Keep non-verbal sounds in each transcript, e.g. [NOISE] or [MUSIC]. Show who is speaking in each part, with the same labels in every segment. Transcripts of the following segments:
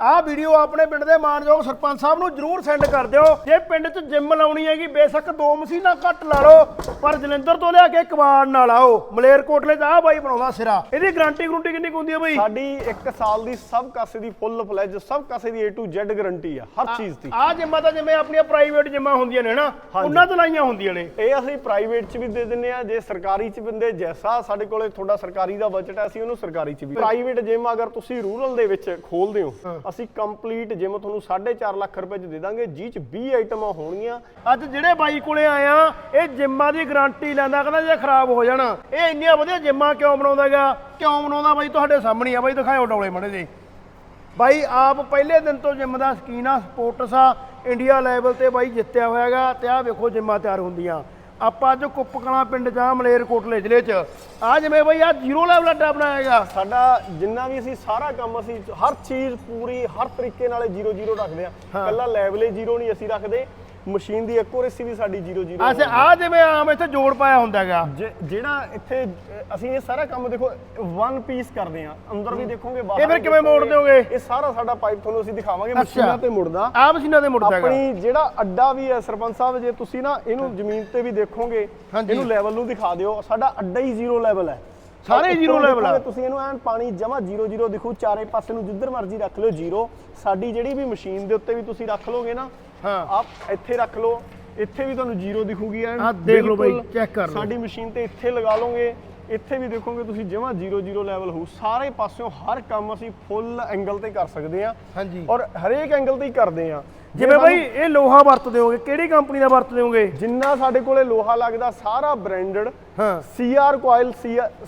Speaker 1: ਆਹ ਵੀਡੀਓ ਆਪਣੇ ਪਿੰਡ ਦੇ ਮਾਨਯੋਗ ਸਰਪੰਚ ਸਾਹਿਬ ਨੂੰ ਜਰੂਰ ਸੈਂਡ ਕਰ ਦਿਓ। ਜੇ ਪਿੰਡ 'ਚ ਜਿੰਮ ਲਾਉਣੀ ਹੈਗੀ ਬੇਸ਼ੱਕ ਦੋ ਮਸ਼ੀਨਾਂ ਘੱਟ ਲਾ ਲਓ ਪਰ ਜਲੰਧਰ ਤੋਂ ਲਿਆ ਕੇ ਕਬਾੜ ਨਾਲ ਆਓ। ਮਲੇਰਕੋਟਲੇ 'ਚ ਆਹ ਬਾਈ ਬਣਾਉਂਦਾ ਸਿਰਾ। ਇਹਦੀ ਗਾਰੰਟੀ ਗਰੰਟੀ ਕਿੰਨੀ ਕੁ ਹੁੰਦੀ ਹੈ ਬਾਈ?
Speaker 2: ਸਾਡੀ 1 ਸਾਲ ਦੀ ਸਭ ਕਾਸੇ ਦੀ ਫੁੱਲ ਫਲੈਜ ਸਭ ਕਾਸੇ ਦੀ A to Z ਗਾਰੰਟੀ ਆ ਹਰ ਚੀਜ਼ ਦੀ।
Speaker 1: ਆਹ ਜਿੰਮਾਂ ਤਾਂ ਜਿਵੇਂ ਆਪਣੀਆਂ ਪ੍ਰਾਈਵੇਟ ਜਿੰਮਾਂ ਹੁੰਦੀਆਂ ਨੇ ਨਾ ਉਹਨਾਂ ਤੋਂ ਲਾਈਆਂ ਹੁੰਦੀਆਂ ਨੇ।
Speaker 2: ਇਹ ਅਸੀਂ ਪ੍ਰਾਈਵੇਟ ਚ ਵੀ ਦੇ ਦਿੰਨੇ ਆ ਜੇ ਸਰਕਾਰੀ ਚ ਬੰਦੇ ਜੈਸਾ ਸਾਡੇ ਕੋਲੇ ਤੁਹਾਡਾ ਸਰਕਾਰੀ ਦਾ ਬਜਟ ਹੈ ਅਸੀਂ ਉਹਨੂੰ ਸਰਕਾਰੀ ਚ ਵੀ। ਪ੍ਰਾਈਵੇਟ ਜਿਮ ਅਗਰ ਤੁਸੀਂ ਰੂਰਲ ਦੇ ਵਿੱਚ ਖੋਲਦੇ ਹੋ। ਅਸੀਂ ਕੰਪਲੀਟ ਜਿਮ ਤੁਹਾਨੂੰ 4.5 ਲੱਖ ਰੁਪਏ ਚ ਦੇ ਦਾਂਗੇ ਜਿਹ ਚ 20 ਆਈਟਮਾਂ ਹੋਣਗੀਆਂ।
Speaker 1: ਅੱਜ ਜਿਹੜੇ ਬਾਈ ਕੋਲੇ ਆਇਆ ਇਹ ਜਿੰਮਾਂ ਦੀ ਗਾਰੰਟੀ ਲੈਂਦਾ, ਕਹਿੰਦਾ ਜੇ ਖਰਾਬ ਹੋ ਜਾਣਾ। ਇਹ ਇੰਨੀਆਂ ਵਧੀਆ ਜਿੰਮਾਂ ਕਿਉਂ ਬਣਾਉਂਦਾਗਾ ਕਿਉਂ ਬਣਾਉਂਦਾ ਬਾਈ? ਤੁਹਾਡੇ ਸਾਹਮਣੇ ਆ ਬਾਈ ਦਿਖਾਓ ਡੌਲੇ ਮੜੇ ਜੀ ਬਾਈ, ਆਪ ਪਹਿਲੇ ਦਿਨ ਤੋਂ ਜਿੰਮ ਦਾ ਸ਼ਕੀਨ ਆ ਸਪੋਰਟਸ ਆ। ਇੰਡੀਆ ਲੈਵਲ ਤੇ ਬਾਈ ਜਿੱਤਿਆ ਹੋਇਆਗਾ ਤੇ ਆਹ ਵੇਖੋ ਜਿੰਮਾਂ ਤਿਆਰ ਹੁੰਦੀਆਂ। ਆਪਾਂ ਅੱਜ ਕੁੱਪਕਲਾਂ ਪਿੰਡ ਜਾਂ ਮਲੇਰਕੋਟਲੇ ਜ਼ਿਲ੍ਹੇ 'ਚ। ਆ ਜਿਵੇਂ ਬਾਈ ਆ ਜ਼ੀਰੋ ਲੈਵਲ ਅੱਡਾ ਬਣਾਏਗਾ
Speaker 2: ਸਾਡਾ ਜਿੰਨਾ ਵੀ ਅਸੀਂ ਸਾਰਾ ਕੰਮ ਅਸੀਂ ਹਰ ਚੀਜ਼ ਪੂਰੀ ਹਰ ਤਰੀਕੇ ਨਾਲ 00 ਰੱਖਦੇ ਆ ਕੱਲਾ ਲੈਵਲੇ 0 ਨਹੀਂ ਅਸੀਂ ਰੱਖਦੇ। ਮਸ਼ੀਨ ਦੀ ਐਕੂਰੇਸੀ ਵੀ ਸਾਡੀ 00
Speaker 1: ਅੱਛਾ ਆ ਜਿਵੇਂ ਆਮ ਇੱਥੇ ਜੋੜ ਪਾਇਆ ਹੁੰਦਾਗਾ
Speaker 2: ਜੇ- ਜਿਹੜਾ ਇੱਥੇ ਅਸੀਂ ਇਹ ਸਾਰਾ ਕੰਮ ਦੇਖੋ ਵਨ ਪੀਸ ਕਰਦੇ ਆ ਅੰਦਰ ਵੀ ਦੇਖੋਗੇ ਬਾਹਰ
Speaker 1: ਇਹ ਫਿਰ
Speaker 2: ਵੀ
Speaker 1: ਕਿਵੇਂ ਮੋੜ
Speaker 2: ਦੇਖੋਗੇ।
Speaker 1: ਦਿਓਗੇ?
Speaker 2: ਇਹ ਸਾਰਾ ਸਾਡਾ ਪਾਈਪ ਤੁਹਾਨੂੰ ਅਸੀਂ ਦਿਖਾਵਾਂਗੇ
Speaker 1: ਅੱਛਾ।
Speaker 2: ਮਸ਼ੀਨਾਂ ਤੇ ਮੁੜਦਾ।
Speaker 1: ਆ ਮਸ਼ੀਨਾਂ ਦੇ ਮੁੜਦਾਗਾ
Speaker 2: ਆਪਣੀ ਜਿਹੜਾ ਅੱਡਾ ਵੀ ਹੈ ਸਰਪੰਚ ਸਾਹਿਬ ਜੇ ਤੁਸੀਂ ਨਾ ਇਹਨੂੰ ਜ਼ਮੀਨ ਤੇ ਵੀ ਦੇਖੋਗੇ
Speaker 1: ਹਾਂਜੀ।
Speaker 2: ਇਹਨੂੰ ਲੈਵਲ ਨੂੰ ਦਿਖਾ ਦਿਓ। ਸਾਡਾ ਅੱਡਾ ਹੀ ਜ਼ੀਰੋ ਲੈਵਲ ਹੈ।
Speaker 1: ਸਾਰੇ
Speaker 2: ਉੱਪਰੋਂ
Speaker 1: zero level ਆ।
Speaker 2: ਤੁਸੀਂ ਇਹਨੂੰ ਐਨ ਪਾਣੀ ਜਮਾ ਜ਼ੀਰੋ ਜ਼ੀਰੋ ਦਿਖੂ। ਚਾਰੇ ਪਾਸੇ ਨੂੰ ਜਿੱਧਰ ਮਰਜ਼ੀ ਰੱਖ ਲਿਓ ਜ਼ੀਰੋ ਸਾਡੀ ਜਿਹੜੀ ਵੀ ਮਸ਼ੀਨ ਦੇ ਉੱਤੇ ਵੀ ਤੁਸੀਂ ਰੱਖ ਲੋਗੇ ਨਾ
Speaker 1: ਹਾਂ।
Speaker 2: ਆਪ ਇੱਥੇ ਰੱਖ ਲਓ। ਇੱਥੇ ਵੀ ਤੁਹਾਨੂੰ ਜ਼ੀਰੋ ਦਿਖੂਗੀ
Speaker 1: ਆਹ ਦੇਖ ਲਓ ਬਾਈ, check ਕਰ ਲਓ।
Speaker 2: ਸਾਡੀ ਮਸ਼ੀਨ ਤੇ ਇੱਥੇ ਲਗਾ ਲਓਗੇ। ਇੱਥੇ ਵੀ ਦੇਖੋਗੇ ਤੁਸੀਂ ਜ਼ੀਰੋ ਜ਼ੀਰੋ ਲੈਵਲ ਹੋਊ ਸਾਰੇ ਪਾਸਿਓਂ ਹਰ ਕੰਮ ਅਸੀਂ ਫੁੱਲ ਐਂਗਲ ਤੇ ਕਰ ਸਕਦੇ ਹਾਂ।
Speaker 1: ਹਾਂਜੀ।
Speaker 2: ਔਰ ਹਰੇਕ ਐਂਗਲ ਤੇ ਹੀ ਕਰਦੇ ਹਾਂ। ਜੇ
Speaker 1: ਜਿਵੇਂ ਬਾਈ ਇਹ ਲੋਹਾ ਵਰਤ ਦਿਓਗੇ ਕਿਹੜੀ ਕੰਪਨੀ ਦਾ ਵਰਤ ਦਿਓਗੇ?
Speaker 2: ਜਿੰਨਾ ਸਾਡੇ ਕੋਲੇ ਲੋਹਾ ਲੱਗਦਾ ਸਾਰਾ ਬ੍ਰਾਂਡਡ
Speaker 1: ਹਾਂ।
Speaker 2: ਸੀਆਰ ਕੋਇਲ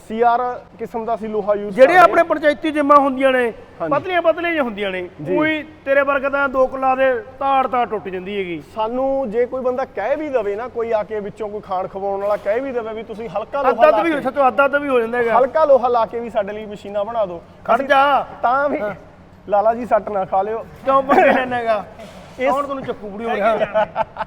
Speaker 2: ਸੀਆਰ ਕਿਸਮ ਦਾ ਅਸੀਂ ਲੋਹਾ ਯੂਜ਼
Speaker 1: ਜਿਹੜੇ ਆਪਣੇ ਪੰਚਾਇਤੀ ਜਿੰਮਾਂ ਹੁੰਦੀਆਂ ਨੇ। ਪਤਲੀਆਂ ਪਤਲੀਆਂ ਜਿਹੀਆਂ ਹੁੰਦੀਆਂ ਨੇ ਕੋਈ ਤੇਰੇ ਵਰਗਾ ਤਾਂ ਦੋ ਕੁਲਾ ਦੇ ਤਾੜ ਤਾੜ ਟੁੱਟ ਜਾਂਦੀ ਹੈਗੀ।
Speaker 2: ਸਾਨੂੰ ਜੇ ਕੋਈ ਬੰਦਾ ਕਹਿ ਵੀ ਦਵੇ ਨਾ ਕੋਈ ਆ ਕੇ ਵਿੱਚੋਂ ਕੋਈ ਖਾਣ ਖਵਾਉਣ ਵਾਲਾ ਕਹਿ ਵੀ ਦਵੇ ਵੀ ਤੁਸੀਂ ਹਲਕਾ ਲੋਹਾ
Speaker 1: ਅੱਧਾ ਵੀ
Speaker 2: ਕੇ
Speaker 1: ਸੱਚੋ ਅੱਧਾ ਤਾਂ ਵੀ ਹੋ ਜਾਂਦਾ ਹੈਗਾ।
Speaker 2: ਹਲਕਾ ਲੋਹਾ ਲਾ ਕੇ ਵੀ ਸਾਡੇ ਲਈ ਮਸ਼ੀਨਾਂ ਬਣਾ ਦਿਓ।
Speaker 1: ਖੜ ਜਾ।
Speaker 2: ਤਾਂ ਵੀ ਲਾਲਾ ਜੀ ਸੱਟ ਨਾ ਖਾ ਲਿਓ।
Speaker 1: ਕਿਉਂ ਪੰਗੇ ਲੈਣਾ ਹੈਗਾ? ਕੌਣ ਤੁਹਾਨੂੰ ਚੱਕੂ ਬੁੜੀ ਹੋ ਰਿਹਾ